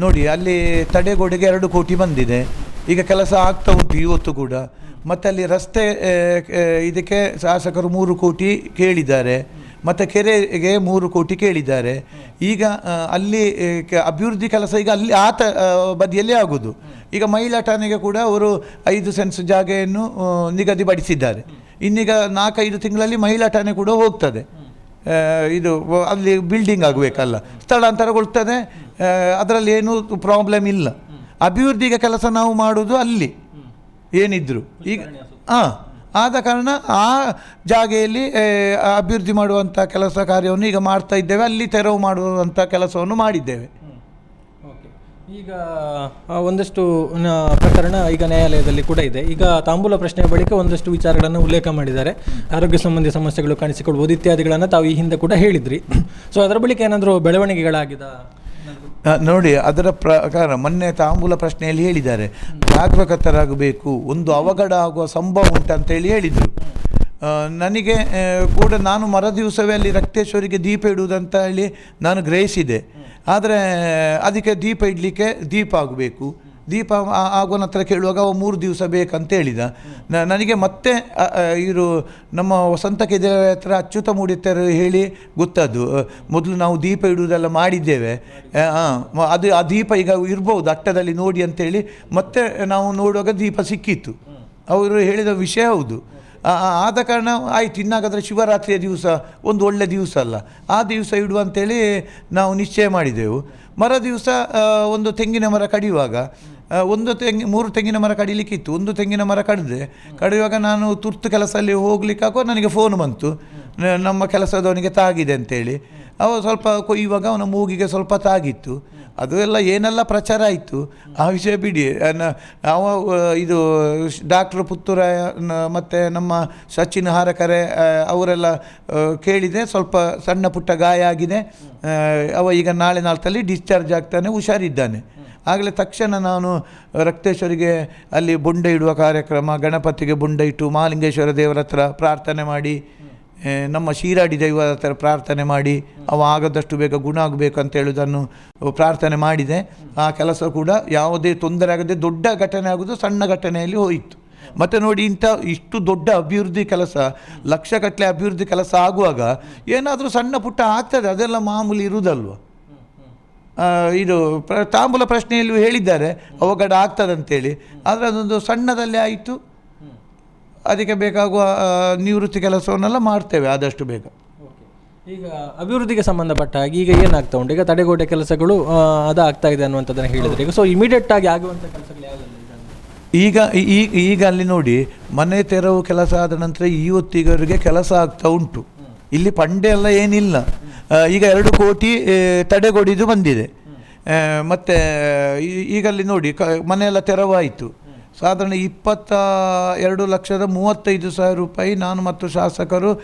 ನೋಡಿ, ಅಲ್ಲಿ ತಡೆಗೋಡೆಗೆ ಎರಡು ಕೋಟಿ ಬಂದಿದೆ. ಈಗ ಕೆಲಸ ಆಗ್ತಾ ಉಂಟು ಇವತ್ತು ಕೂಡ. ಮತ್ತು ಅಲ್ಲಿ ರಸ್ತೆ ಇದಕ್ಕೆ ಶಾಸಕರು ಮೂರು ಕೋಟಿ ಕೇಳಿದ್ದಾರೆ. ಮತ್ತು ಕೆರೆಗೆ ಮೂರು ಕೋಟಿ ಕೇಳಿದ್ದಾರೆ. ಈಗ ಅಲ್ಲಿ ಅಭಿವೃದ್ಧಿ ಕೆಲಸ ಈಗ ಅಲ್ಲಿ ಆತ ಬದಿಯಲ್ಲೇ ಆಗೋದು. ಈಗ ಮಹಿಳಾ ಠಾಣೆಗೆ ಕೂಡ ಅವರು ಐದು ಸೆನ್ಸ್ ಜಾಗೆಯನ್ನು ನಿಗದಿಪಡಿಸಿದ್ದಾರೆ. ಇನ್ನೀಗ ನಾಲ್ಕೈದು ತಿಂಗಳಲ್ಲಿ ಮಹಿಳಾ ಠಾಣೆ ಕೂಡ ಹೋಗ್ತದೆ. ಇದು ಅಲ್ಲಿ ಬಿಲ್ಡಿಂಗ್ ಆಗಬೇಕಲ್ಲ. ಸ್ಥಳಾಂತರಗೊಳ್ತದೆ. ಅದರಲ್ಲಿ ಏನೂ ಪ್ರಾಬ್ಲಮ್ ಇಲ್ಲ. ಅಭಿವೃದ್ಧಿಗೆ ಕೆಲಸ ನಾವು ಮಾಡೋದು ಅಲ್ಲಿ. ಏನಿದ್ರು. ಈಗ ಹಾಂ ಆದ ಕಾರಣ ಆ ಜಾಗೆಯಲ್ಲಿ ಅಭಿವೃದ್ಧಿ ಮಾಡುವಂಥ ಕೆಲಸ ಕಾರ್ಯವನ್ನು ಈಗ ಮಾಡ್ತಾ ಇದ್ದೇವೆ. ಅಲ್ಲಿ ತೆರವು ಮಾಡುವಂಥ ಕೆಲಸವನ್ನು ಮಾಡಿದ್ದೇವೆ. ಈಗ ಒಂದಷ್ಟು ಪ್ರಕರಣ ಈಗ ನ್ಯಾಯಾಲಯದಲ್ಲಿ ಕೂಡ ಇದೆ. ಈಗ ತಾಂಬೂಲ ಪ್ರಶ್ನೆಯ ಬಳಿಕ ಒಂದಷ್ಟು ವಿಚಾರಗಳನ್ನು ಉಲ್ಲೇಖ ಮಾಡಿದ್ದಾರೆ. ಆರೋಗ್ಯ ಸಂಬಂಧಿ ಸಮಸ್ಯೆಗಳು ಕಾಣಿಸಿಕೊಳ್ಬೋದು ಇತ್ಯಾದಿಗಳನ್ನು ತಾವು ಈ ಹಿಂದೆ ಕೂಡ ಹೇಳಿದ್ರಿ. ಸೊ ಅದರ ಬಳಿಕ ಏನಾದರೂ ಬೆಳವಣಿಗೆಗಳಾಗಿದ? ನೋಡಿ ಅದರ ಪ್ರಕಾರ ಮೊನ್ನೆ ತಾಂಬೂಲ ಪ್ರಶ್ನೆಯಲ್ಲಿ ಹೇಳಿದ್ದಾರೆ. ಜಾಗರೂಕತರಾಗಬೇಕು ಒಂದು ಅವಘಡ ಆಗುವ ಸಂಭವ ಉಂಟಂತೇಳಿ ಹೇಳಿದರು. ನನಗೆ ಕೂಡ ನಾನು ಮರ ದಿವಸವೇ ಅಲ್ಲಿ ರಕ್ತೇಶ್ವರಿಗೆ ದೀಪ ಇಡುವುದಂತ ಹೇಳಿ ನಾನು ಗ್ರಹಿಸಿದೆ. ಆದರೆ ಅದಕ್ಕೆ ದೀಪ ಇಡಲಿಕ್ಕೆ ದೀಪ ಆಗಬೇಕು. ದೀಪ ಆಗುವ ನಂತರ ಕೇಳುವಾಗ ಅವ ಮೂರು ದಿವಸ ಬೇಕಂತ ಹೇಳಿದ ನನಗೆ ಮತ್ತೆ ಇವರು ನಮ್ಮ ವಸಂತ ಕೆದೆ ಹತ್ರ ಅಚ್ಯುತ ಮೂಡಿತರು ಹೇಳಿ ಗೊತ್ತದ್ದು ಮೊದಲು ನಾವು ದೀಪ ಇಡುವುದೆಲ್ಲ ಮಾಡಿದ್ದೇವೆ. ಅದು ಆ ದೀಪ ಈಗ ಇರ್ಬೋದು, ಅಟ್ಟದಲ್ಲಿ ನೋಡಿ ಅಂತೇಳಿ ಮತ್ತೆ ನಾವು ನೋಡುವಾಗ ದೀಪ ಸಿಕ್ಕಿತ್ತು. ಅವರು ಹೇಳಿದ ವಿಷಯ ಹೌದು. ಆದ ಕಾರಣ ಆಯ್ತು, ಇನ್ನಾಗಾದರೆ ಶಿವರಾತ್ರಿಯ ದಿವಸ ಒಂದು ಒಳ್ಳೆ ದಿವಸ ಅಲ್ಲ. ಆ ದಿವಸ ಇಡುವ ಅಂತೇಳಿ ನಾವು ನಿಶ್ಚಯ ಮಾಡಿದೆವು. ಮರ ದಿವಸ ಒಂದು ತೆಂಗಿನ ಮರ ಕಡಿಯುವಾಗ ಒಂದು ತೆಂಗಿ, ಮೂರು ತೆಂಗಿನ ಮರ ಕಡಿಲಿಕ್ಕಿತ್ತು. ಒಂದು ತೆಂಗಿನ ಮರ ಕಡಿದೆ. ಕಡಿಯುವಾಗ ನಾನು ತುರ್ತು ಕೆಲಸದಲ್ಲಿ ಹೋಗ್ಲಿಕ್ಕಾಗೋ ನನಗೆ ಫೋನ್ ಬಂತು. ನಮ್ಮ ಕೆಲಸದವನಿಗೆ ತಾಗಿದೆ ಅಂತೇಳಿ. ಅವ ಸ್ವಲ್ಪ ಕೊಯ್ಯುವಾಗ ಅವನ ಮೂಗಿಗೆ ಸ್ವಲ್ಪ ತಾಗಿತ್ತು. ಅದು ಎಲ್ಲ ಏನೆಲ್ಲ ಪ್ರಚಾರ ಆಯಿತು, ಆ ವಿಷಯ ಬಿಡಿ. ಅವ ಇದು ಡಾಕ್ಟ್ರ್ ಪುತ್ತೂರಾಯ ಮತ್ತು ನಮ್ಮ ಸಚಿನ್ ಹಾರಕರೆ ಅವರೆಲ್ಲ ಕೇಳಿದೆ, ಸ್ವಲ್ಪ ಸಣ್ಣ ಪುಟ್ಟ ಗಾಯ ಆಗಿದೆ. ಅವ ಈಗ ನಾಳೆ ನಾಲ್ಕಲ್ಲಿ ಡಿಸ್ಚಾರ್ಜ್ ಆಗ್ತಾನೆ, ಹುಷಾರಿದ್ದಾನೆ. ಆಗಲೇ ತಕ್ಷಣ ನಾನು ರಕ್ತೇಶ್ವರಿಗೆ ಅಲ್ಲಿ ಬುಂಡೆ ಇಡುವ ಕಾರ್ಯಕ್ರಮ, ಗಣಪತಿಗೆ ಬುಂಡೆ ಇಟ್ಟು ಮಹಾಲಿಂಗೇಶ್ವರ ದೇವರ ಹತ್ರ ಪ್ರಾರ್ಥನೆ ಮಾಡಿ ನಮ್ಮ ಶಿರಾಡಿ ದೈವದ ಹತ್ರ ಪ್ರಾರ್ಥನೆ ಮಾಡಿ, ಅವ ಆಗದಷ್ಟು ಬೇಗ ಗುಣ ಆಗಬೇಕು ಅಂತ ಹೇಳುವುದನ್ನು ಪ್ರಾರ್ಥನೆ ಮಾಡಿದೆ. ಆ ಕೆಲಸ ಕೂಡ ಯಾವುದೇ ತೊಂದರೆ ಆಗದೆ ದೊಡ್ಡ ಘಟನೆ ಆಗೋದು ಸಣ್ಣ ಘಟನೆಯಲ್ಲಿ ಹೋಯಿತು. ಮತ್ತು ನೋಡಿ ಇಂಥ ಇಷ್ಟು ದೊಡ್ಡ ಅಭಿವೃದ್ಧಿ ಕೆಲಸ, ಲಕ್ಷಗಟ್ಟಲೆ ಅಭಿವೃದ್ಧಿ ಕೆಲಸ ಆಗುವಾಗ ಏನಾದರೂ ಸಣ್ಣ ಪುಟ್ಟ ಆಗ್ತದೆ, ಅದೆಲ್ಲ ಮಾಮೂಲಿ ಇರುವುದಲ್ವ ಇದು ಪ್ರ ತಾಂಬೂಲ ಪ್ರಶ್ನೆಯಲ್ಲೂ ಹೇಳಿದ್ದಾರೆ ಅವಘಡ ಆಗ್ತದಂತೇಳಿ. ಆದರೆ ಅದೊಂದು ಸಣ್ಣದಲ್ಲೇ ಆಯಿತು. ಅದಕ್ಕೆ ಬೇಕಾಗುವ ನಿವೃತ್ತಿ ಕೆಲಸವನ್ನೆಲ್ಲ ಮಾಡ್ತೇವೆ ಆದಷ್ಟು ಬೇಗ. ಈಗ ಅಭಿವೃದ್ಧಿಗೆ ಸಂಬಂಧಪಟ್ಟ ಹಾಗೆ ಈಗ ಏನಾಗ್ತಾ ಉಂಟು? ಈಗ ತಡೆಗೋಡೆ ಕೆಲಸಗಳು ಅದಾಗ್ತಾ ಅದು ಆಗ್ತಾ ಇದೆ ಅನ್ನುವಂಥದ್ದನ್ನು ಹೇಳಿದರೆ. ಈಗ ಸೊ ಇಮಿಡಿಯೇಟ್ ಆಗಿ ಆಗುವಂಥ ಕೆಲಸಗಳು ಯಾವುದೆಲ್ಲ ಈಗ? ಈಗ ಈಗ ಅಲ್ಲಿ ನೋಡಿ ಮನೆ ತೆರವು ಕೆಲಸ ಆದ ನಂತರ ಇವತ್ತಿಗರಿಗೆ ಕೆಲಸ ಆಗ್ತಾ ಉಂಟು. ಇಲ್ಲಿ ಪಂಡೆ ಎಲ್ಲ ಏನಿಲ್ಲ. ಈಗ ಎರಡು ಕೋಟಿ ತಡೆಗೊಡಿದು ಬಂದಿದೆ. ಮತ್ತು ಮತ್ತೆ, ಈ- ಈಗ ಅಲ್ಲಿ ನೋಡಿ, ಕ, ಮನೆಯೆಲ್ಲ ತೆರವಾಯಿತು. ಸಾಧಾರಣ ಇಪ್ಪತ್ತ ಎರಡು ಲಕ್ಷದ ಮೂವತ್ತೈದು ಸಾವಿರ ರೂಪಾಯಿ ನಾನು ಮತ್ತು ಶಾಸಕರು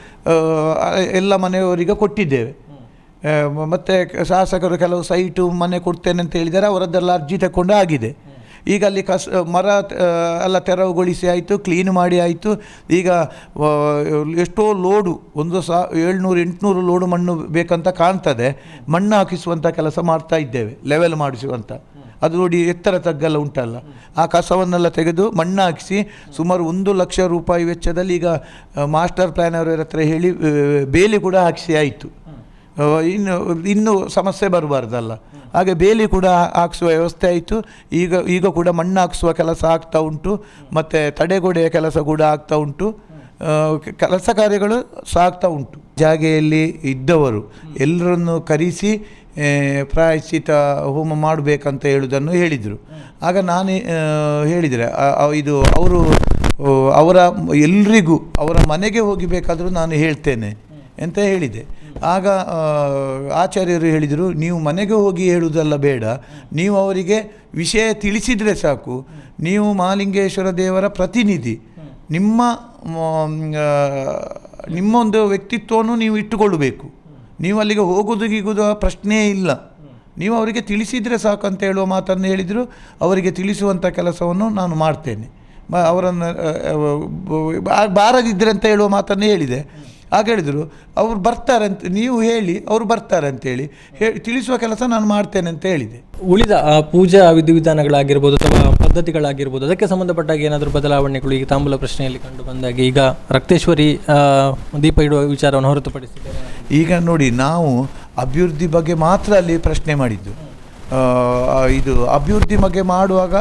ಎಲ್ಲ ಮನೆಯವರಿಗೆ ಕೊಟ್ಟಿದ್ದೇವೆ. ಮತ್ತು ಶಾಸಕರು ಕೆಲವು ಸೈಟು ಮನೆ ಕೊಡ್ತೇನೆ ಅಂತ ಹೇಳಿದರೆ ಅವರದ್ದೆಲ್ಲ ಅರ್ಜಿ ತಗೊಂಡು ಆಗಿದೆ ಈಗ ಅಲ್ಲಿ ಕಸ, ಮರ ಎಲ್ಲ ತೆರವುಗೊಳಿಸಿ ಆಯಿತು ಕ್ಲೀನ್ ಮಾಡಿ ಆಯಿತು. ಈಗ ಎಷ್ಟೋ ಲೋಡು, ಒಂದು ಸಾ, ಏಳ್ನೂರು, ಎಂಟುನೂರು ಲೋಡು ಮಣ್ಣು ಬೇಕಂತ ಕಾಣ್ತದೆ. ಮಣ್ಣು ಹಾಕಿಸುವಂಥ ಕೆಲಸ ಮಾಡ್ತಾ ಇದ್ದೇವೆ ಲೆವೆಲ್ ಮಾಡಿಸುವಂಥ ಅದು ನೋಡಿ ಎತ್ತರ ತಗ್ಗಲ್ಲ ಉಂಟಲ್ಲ. ಆ ಕಸವನ್ನೆಲ್ಲ ತೆಗೆದು ಮಣ್ಣು ಹಾಕಿಸಿ, ಸುಮಾರು ಒಂದು ಲಕ್ಷ ರೂಪಾಯಿ ವೆಚ್ಚದಲ್ಲಿ ಈಗ ಮಾಸ್ಟರ್ ಪ್ಲ್ಯಾನರ್ ಹತ್ರ ಹೇಳಿ ಬೇಲಿ ಕೂಡ ಹಾಕಿಸಿ ಆಯಿತು. ಇನ್ನು, ಇನ್ನೂ ಸಮಸ್ಯೆ ಬರಬಾರ್ದಲ್ಲ. ಹಾಗೆ ಬೇಲಿ ಕೂಡ ಹಾಕ್ಸುವ ವ್ಯವಸ್ಥೆ ಆಯಿತು. ಈಗ ಈಗ ಕೂಡ ಮಣ್ಣು ಹಾಕ್ಸುವ ಕೆಲಸ ಆಗ್ತಾ ಉಂಟು. ಮತ್ತು ತಡೆಗೋಡೆಯ ಕೆಲಸ ಕೂಡ ಆಗ್ತಾ ಉಂಟು. ಕೆಲಸ ಕಾರ್ಯಗಳು ಸಾಗ್ತಾ ಉಂಟು. ಜಾಗೆಯಲ್ಲಿ ಇದ್ದವರು ಎಲ್ಲರನ್ನು ಕರೆಸಿ ಪ್ರಾಯಶ್ಚಿತ ಹೋಮ ಮಾಡಬೇಕಂತ ಹೇಳುವುದನ್ನು ಹೇಳಿದರು. ಆಗ ನಾನು ಹೇಳಿದರೆ ಇದು ಅವರು ಅವರ, ಎಲ್ರಿಗೂ, ಅವರ ಮನೆಗೆ ಹೋಗಿ ಬೇಕಾದರೂ ನಾನು ಹೇಳ್ತೇನೆ ಅಂತ ಹೇಳಿದೆ. ಆಗ ಆಚಾರ್ಯರು ಹೇಳಿದರು ನೀವು ಮನೆಗೆ ಹೋಗಿ ಹೇಳುವುದಲ್ಲ ಬೇಡ ನೀವು ಅವರಿಗೆ ವಿಷಯ ತಿಳಿಸಿದರೆ ಸಾಕು ನೀವು ಮಹಾಲಿಂಗೇಶ್ವರ ದೇವರ ಪ್ರತಿನಿಧಿ ನಿಮ್ಮ ನಿಮ್ಮೊಂದು ವ್ಯಕ್ತಿತ್ವವನ್ನು ನೀವು ಇಟ್ಟುಕೊಳ್ಳಬೇಕು ನೀವು ಅಲ್ಲಿಗೆ ಹೋಗೋದು ಗೀಗೋದು ಆ ಪ್ರಶ್ನೆಯೇ ಇಲ್ಲ ನೀವು ಅವರಿಗೆ ತಿಳಿಸಿದರೆ ಸಾಕು ಅಂತ ಹೇಳುವ ಮಾತನ್ನು ಹೇಳಿದರು ಅವರಿಗೆ ತಿಳಿಸುವಂಥ ಕೆಲಸವನ್ನು ನಾನು ಮಾಡ್ತೇನೆ ಅವರನ್ನು ಬಾರದಿದ್ದರೆ ಅಂತ ಹೇಳುವ ಮಾತನ್ನು ಹೇಳಿದೆ ಆಗ ಹೇಳಿದರು ಅವ್ರು ಬರ್ತಾರೆ ಅಂತ ನೀವು ಹೇಳಿ ಅವರು ಬರ್ತಾರೆ ಅಂತೇಳಿ ಹೇಳಿ ತಿಳಿಸುವ ಕೆಲಸ ನಾನು ಮಾಡ್ತೇನೆ ಅಂತ ಹೇಳಿದೆ. ಉಳಿದ ಆ ಪೂಜಾ ವಿಧಿವಿಧಾನಗಳಾಗಿರ್ಬೋದು ಅಥವಾ ಪದ್ಧತಿಗಳಾಗಿರ್ಬೋದು ಅದಕ್ಕೆ ಸಂಬಂಧಪಟ್ಟಾಗ ಏನಾದರೂ ಬದಲಾವಣೆಗಳು ಈಗ ತಾಂಬೂಲ ಪ್ರಶ್ನೆಯಲ್ಲಿ ಕಂಡು ಬಂದಾಗ ಈಗ ರಕ್ತೇಶ್ವರಿ ದೀಪ ಇಡುವ ವಿಚಾರವನ್ನು ಹೊರತುಪಡಿಸಿದ್ದಾರೆ. ಈಗ ನೋಡಿ ನಾವು ಅಭಿವೃದ್ಧಿ ಬಗ್ಗೆ ಮಾತ್ರ ಅಲ್ಲಿ ಪ್ರಶ್ನೆ ಮಾಡಿದ್ದು. ಇದು ಅಭಿವೃದ್ಧಿ ಬಗ್ಗೆ ಮಾಡುವಾಗ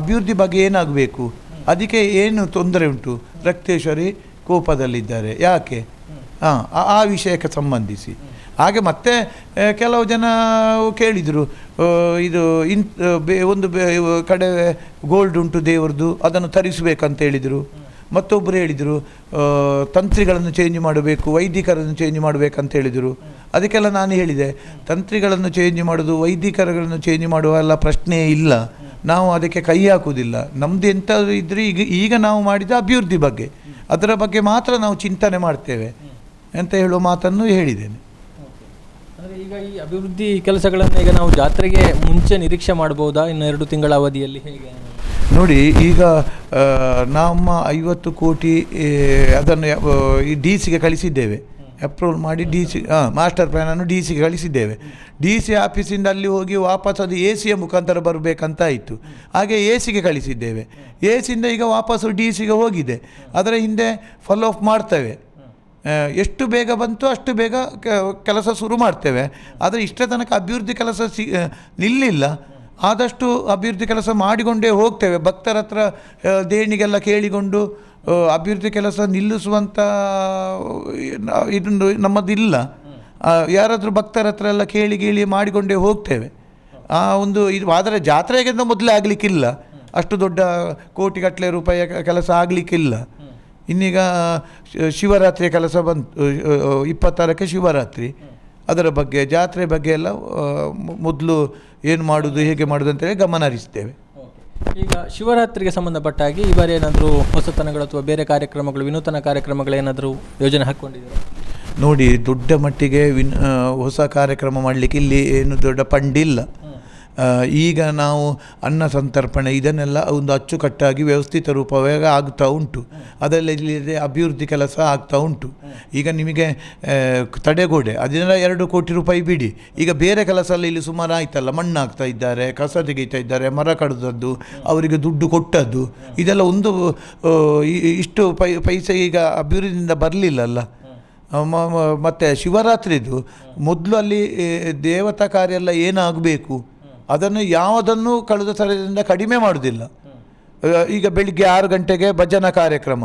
ಅಭಿವೃದ್ಧಿ ಬಗ್ಗೆ ಏನಾಗಬೇಕು? ಅದಕ್ಕೆ ಏನು ತೊಂದರೆ ಉಂಟು? ರಕ್ತೇಶ್ವರಿ ಕೋಪದಲ್ಲಿದ್ದಾರೆ. ಯಾಕೆ? ಆ ವಿಷಯಕ್ಕೆ ಸಂಬಂಧಿಸಿ. ಹಾಗೆ ಮತ್ತೆ ಕೆಲವು ಜನ ಕೇಳಿದರು ಇದು ಇನ್ ಬೇ, ಒಂದು ಬೇ ಕಡೆ ಗೋಲ್ಡ್ ಉಂಟು ದೇವರದು ಅದನ್ನು ತರಿಸಬೇಕಂತ ಹೇಳಿದರು. ಮತ್ತೊಬ್ಬರು ಹೇಳಿದರು ತಂತ್ರಿಗಳನ್ನು ಚೇಂಜ್ ಮಾಡಬೇಕು, ವೈದಿಕರನ್ನು ಚೇಂಜ್ ಮಾಡಬೇಕಂತ ಹೇಳಿದರು. ಅದಕ್ಕೆಲ್ಲ ನಾನು ಹೇಳಿದೆ, ತಂತ್ರಿಗಳನ್ನು ಚೇಂಜ್ ಮಾಡೋದು, ವೈದಿಕರಗಳನ್ನು ಚೇಂಜ್ ಮಾಡುವ ಎಲ್ಲ ಪ್ರಶ್ನೆಯೇ ಇಲ್ಲ. ನಾವು ಅದಕ್ಕೆ ಕೈ ಹಾಕುವುದಿಲ್ಲ. ನಮ್ಮದು ಎಂಥದ್ದು ಇದ್ದರೆ ಈಗ ಈಗ ನಾವು ಮಾಡಿದ ಅಭಿವೃದ್ಧಿ ಬಗ್ಗೆ. ಅದರ ಬಗ್ಗೆ ಮಾತ್ರ ನಾವು ಚಿಂತನೆ ಮಾಡ್ತೇವೆ. ಅಂತ ಹೇಳುವ ಮಾತನ್ನು ಹೇಳಿದ್ದೇನೆ. ಅಂದರೆ ಈಗ ಈ ಅಭಿವೃದ್ಧಿ ಕೆಲಸಗಳನ್ನು ಈಗ ನಾವು ಜಾತ್ರೆಗೆ ಮುಂಚೆ ನಿರೀಕ್ಷೆ ಮಾಡಬಹುದಾ ಇನ್ನು ಎರಡು ತಿಂಗಳ ಅವಧಿಯಲ್ಲಿ ಹೇಗೆ? ನೋಡಿ ಈಗ ನಮ್ಮ ಐವತ್ತು ಕೋಟಿ ಅದನ್ನು ಈ ಡಿ ಸಿಗೆ ಕಳಿಸಿದ್ದೇವೆ. ಅಪ್ರೂವಲ್ ಮಾಡಿ ಡಿ ಸಿ ಹಾಂ ಮಾಸ್ಟರ್ ಪ್ಲ್ಯಾನನ್ನು ಡಿ ಸಿಗೆ ಕಳಿಸಿದ್ದೇವೆ. ಡಿ ಸಿ ಆಫೀಸಿಂದ ಅಲ್ಲಿ ಹೋಗಿ ವಾಪಸ್ ಅದು ಎ ಸಿಯ ಮುಖಾಂತರ ಬರಬೇಕಂತ ಇತ್ತು ಹಾಗೆ ಎ ಸಿಗೆ ಕಳಿಸಿದ್ದೇವೆ. ಎ ಸಿಯಿಂದ ಈಗ ವಾಪಸ್ಸು ಡಿ ಸಿಗೆ ಹೋಗಿದೆ. ಅದರ ಹಿಂದೆ ಫಾಲೋ ಅಪ್ ಮಾಡ್ತೇವೆ. ಎಷ್ಟು ಬೇಗ ಬಂತು ಅಷ್ಟು ಬೇಗ ಕೆಲಸ ಶುರು ಮಾಡ್ತೇವೆ. ಆದರೆ ಇಷ್ಟೇ ತನಕ ಅಭಿವೃದ್ಧಿ ಕೆಲಸ ಸಿ ನಿಲ್ಲಿಲ್ಲ. ಆದಷ್ಟು ಅಭಿವೃದ್ಧಿ ಕೆಲಸ ಮಾಡಿಕೊಂಡೇ ಹೋಗ್ತೇವೆ. ಭಕ್ತರ ಹತ್ರ ದೇಣಿಗೆಲ್ಲ ಕೇಳಿಕೊಂಡು ಅಭಿವೃದ್ಧಿ ಕೆಲಸ ನಿಲ್ಲಿಸುವಂಥ ಇದೊಂದು ನಮ್ಮದಿಲ್ಲ. ಯಾರಾದರೂ ಭಕ್ತರ ಹತ್ರ ಎಲ್ಲ ಕೇಳಿ ಕೇಳಿ ಮಾಡಿಕೊಂಡೇ ಹೋಗ್ತೇವೆ. ಆ ಒಂದು ಇದು, ಆದರೆ ಜಾತ್ರೆಗಿಂತ ಮೊದಲೇ ಆಗಲಿಕ್ಕಿಲ್ಲ. ಅಷ್ಟು ದೊಡ್ಡ ಕೋಟಿಗಟ್ಟಲೆ ರೂಪಾಯಿಯ ಕೆಲಸ ಆಗಲಿಕ್ಕಿಲ್ಲ. ಇನ್ನೀಗ ಶಿವರಾತ್ರಿ ಶಿವರಾತ್ರಿಯ ಕೆಲಸ ಬಂತು ಇಪ್ಪತ್ತಾರಕ್ಕೆ ಶಿವರಾತ್ರಿ. ಅದರ ಬಗ್ಗೆ ಜಾತ್ರೆ ಬಗ್ಗೆ ಎಲ್ಲ ಮೊದಲು ಏನು ಮಾಡೋದು ಹೇಗೆ ಮಾಡೋದು ಅಂತೇಳಿ ಗಮನ ಹರಿಸ್ತೇವೆ. ಈಗ ಶಿವರಾತ್ರಿಗೆ ಸಂಬಂಧಪಟ್ಟ ಹಾಗೆ ಈ ಬಾರಿ ಏನಾದರೂ ಹೊಸತನಗಳು ಅಥವಾ ಬೇರೆ ಕಾರ್ಯಕ್ರಮಗಳು ವಿನೂತನ ಕಾರ್ಯಕ್ರಮಗಳು ಏನಾದರೂ ಯೋಜನೆ ಹಾಕ್ಕೊಂಡಿದ್ದೀರಾ? ನೋಡಿ ದೊಡ್ಡ ಮಟ್ಟಿಗೆ ವಿನ್ ಹೊಸ ಕಾರ್ಯಕ್ರಮ ಮಾಡಲಿಕ್ಕೆ ಇಲ್ಲಿ ಏನು ದೊಡ್ಡ ಪಂಡಿಲ್ಲ. ಈಗ ನಾವು ಅನ್ನ ಸಂತರ್ಪಣೆ, ಇದನ್ನೆಲ್ಲ ಒಂದು ಅಚ್ಚುಕಟ್ಟಾಗಿ ವ್ಯವಸ್ಥಿತ ರೂಪವಾಗಿ ಆಗ್ತಾ ಉಂಟು. ಅದರಲ್ಲಿ ಅಭಿವೃದ್ಧಿ ಕೆಲಸ ಆಗ್ತಾ ಉಂಟು. ಈಗ ನಿಮಗೆ ತಡೆಗೋಡೆ, ಅದನ್ನೆಲ್ಲ ಎರಡು ಕೋಟಿ ರೂಪಾಯಿ ಬಿಡಿ. ಈಗ ಬೇರೆ ಕೆಲಸ ಎಲ್ಲ ಇಲ್ಲಿ ಸುಮಾರು ಆಯ್ತಲ್ಲ ಮಣ್ಣು ಹಾಕ್ತಾ ಇದ್ದಾರೆ, ಕಸ ತೆಗೀತಾ ಇದ್ದಾರೆ, ಮರ ಕಡ್ದದ್ದು, ಅವರಿಗೆ ದುಡ್ಡು ಕೊಟ್ಟದ್ದು, ಇದೆಲ್ಲ ಒಂದು ಇಷ್ಟು ಪೈ, ಪೈಸೆ ಈಗ ಅಭಿವೃದ್ಧಿಯಿಂದ ಬರಲಿಲ್ಲಲ್ಲ. ಮತ್ತೆ ಶಿವರಾತ್ರಿದು, ಮೊದಲು ಅಲ್ಲಿ ದೇವತಾ ಕಾರ್ಯ ಎಲ್ಲ ಏನಾಗಬೇಕು? ಅದನ್ನು ಯಾವುದನ್ನು ಕಳೆದ ಸಲದಿಂದ ಕಡಿಮೆ ಮಾಡುವುದಿಲ್ಲ. ಈಗ ಬೆಳಿಗ್ಗೆ ಆರು ಗಂಟೆಗೆ ಭಜನಾ ಕಾರ್ಯಕ್ರಮ,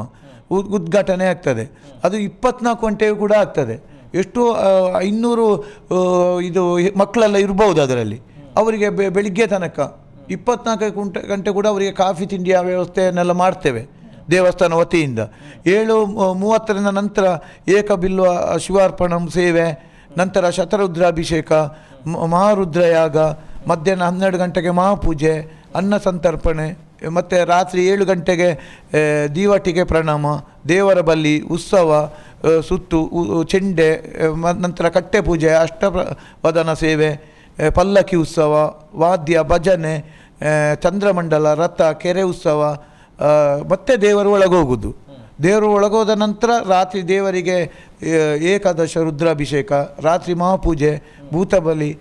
ಉದ್- ಉದ್ಘಾಟನೆ ಆಗ್ತದೆ. ಅದು ಇಪ್ಪತ್ನಾಲ್ಕು ಗಂಟೆಯೂ ಕೂಡ ಆಗ್ತದೆ. ಎಷ್ಟು ಇನ್ನೂರು ಇದು ಮಕ್ಕಳೆಲ್ಲ ಇರ್ಬೋದು ಅದರಲ್ಲಿ. ಅವರಿಗೆ ಬೆಳಿಗ್ಗೆ ತನಕ ಇಪ್ಪತ್ನಾಲ್ಕು ಗಂಟೆ ಗಂಟೆ ಕೂಡ ಅವರಿಗೆ ಕಾಫಿ ತಿಂಡಿಯ ವ್ಯವಸ್ಥೆಯನ್ನೆಲ್ಲ ಮಾಡ್ತೇವೆ ದೇವಸ್ಥಾನ ವತಿಯಿಂದ. ಏಳು ಮೂವತ್ತರಿಂದ ನಂತರ ಏಕಬಿಲ್ವ ಶಿವಾರ್ಪಣಂ ಸೇವೆ, ನಂತರ ಶತರುದ್ರಾಭಿಷೇಕ ಮಹಾರುದ್ರಯಾಗ ಮಧ್ಯಾಹ್ನ ಹನ್ನೆರಡು ಗಂಟೆಗೆ ಮಹಾಪೂಜೆ, ಅನ್ನ ಸಂತರ್ಪಣೆ, ಮತ್ತು ರಾತ್ರಿ ಏಳು ಗಂಟೆಗೆ ದೀವಟಿಗೆ ಪ್ರಣಾಮ, ದೇವರ ಬಲಿ, ಉತ್ಸವ ಸುತ್ತು ಚೆಂಡೆ ನಂತರ ಕಟ್ಟೆ ಪೂಜೆ, ಅಷ್ಟವದನ ಸೇವೆ ಪಲ್ಲಕ್ಕಿ ಉತ್ಸವ, ವಾದ್ಯ, ಭಜನೆ ಚಂದ್ರಮಂಡಲ, ರಥ, ಕೆರೆ ಉತ್ಸವ ಮತ್ತೆ ದೇವರು ಒಳಗೋಗೋದು ದೇವರು ಒಳಗೋದ ನಂತರ ರಾತ್ರಿ ದೇವರಿಗೆ ಏಕಾದಶ ರುದ್ರಾಭಿಷೇಕ, ರಾತ್ರಿ ಮಹಾಪೂಜೆ, ಭೂತಬಲಿ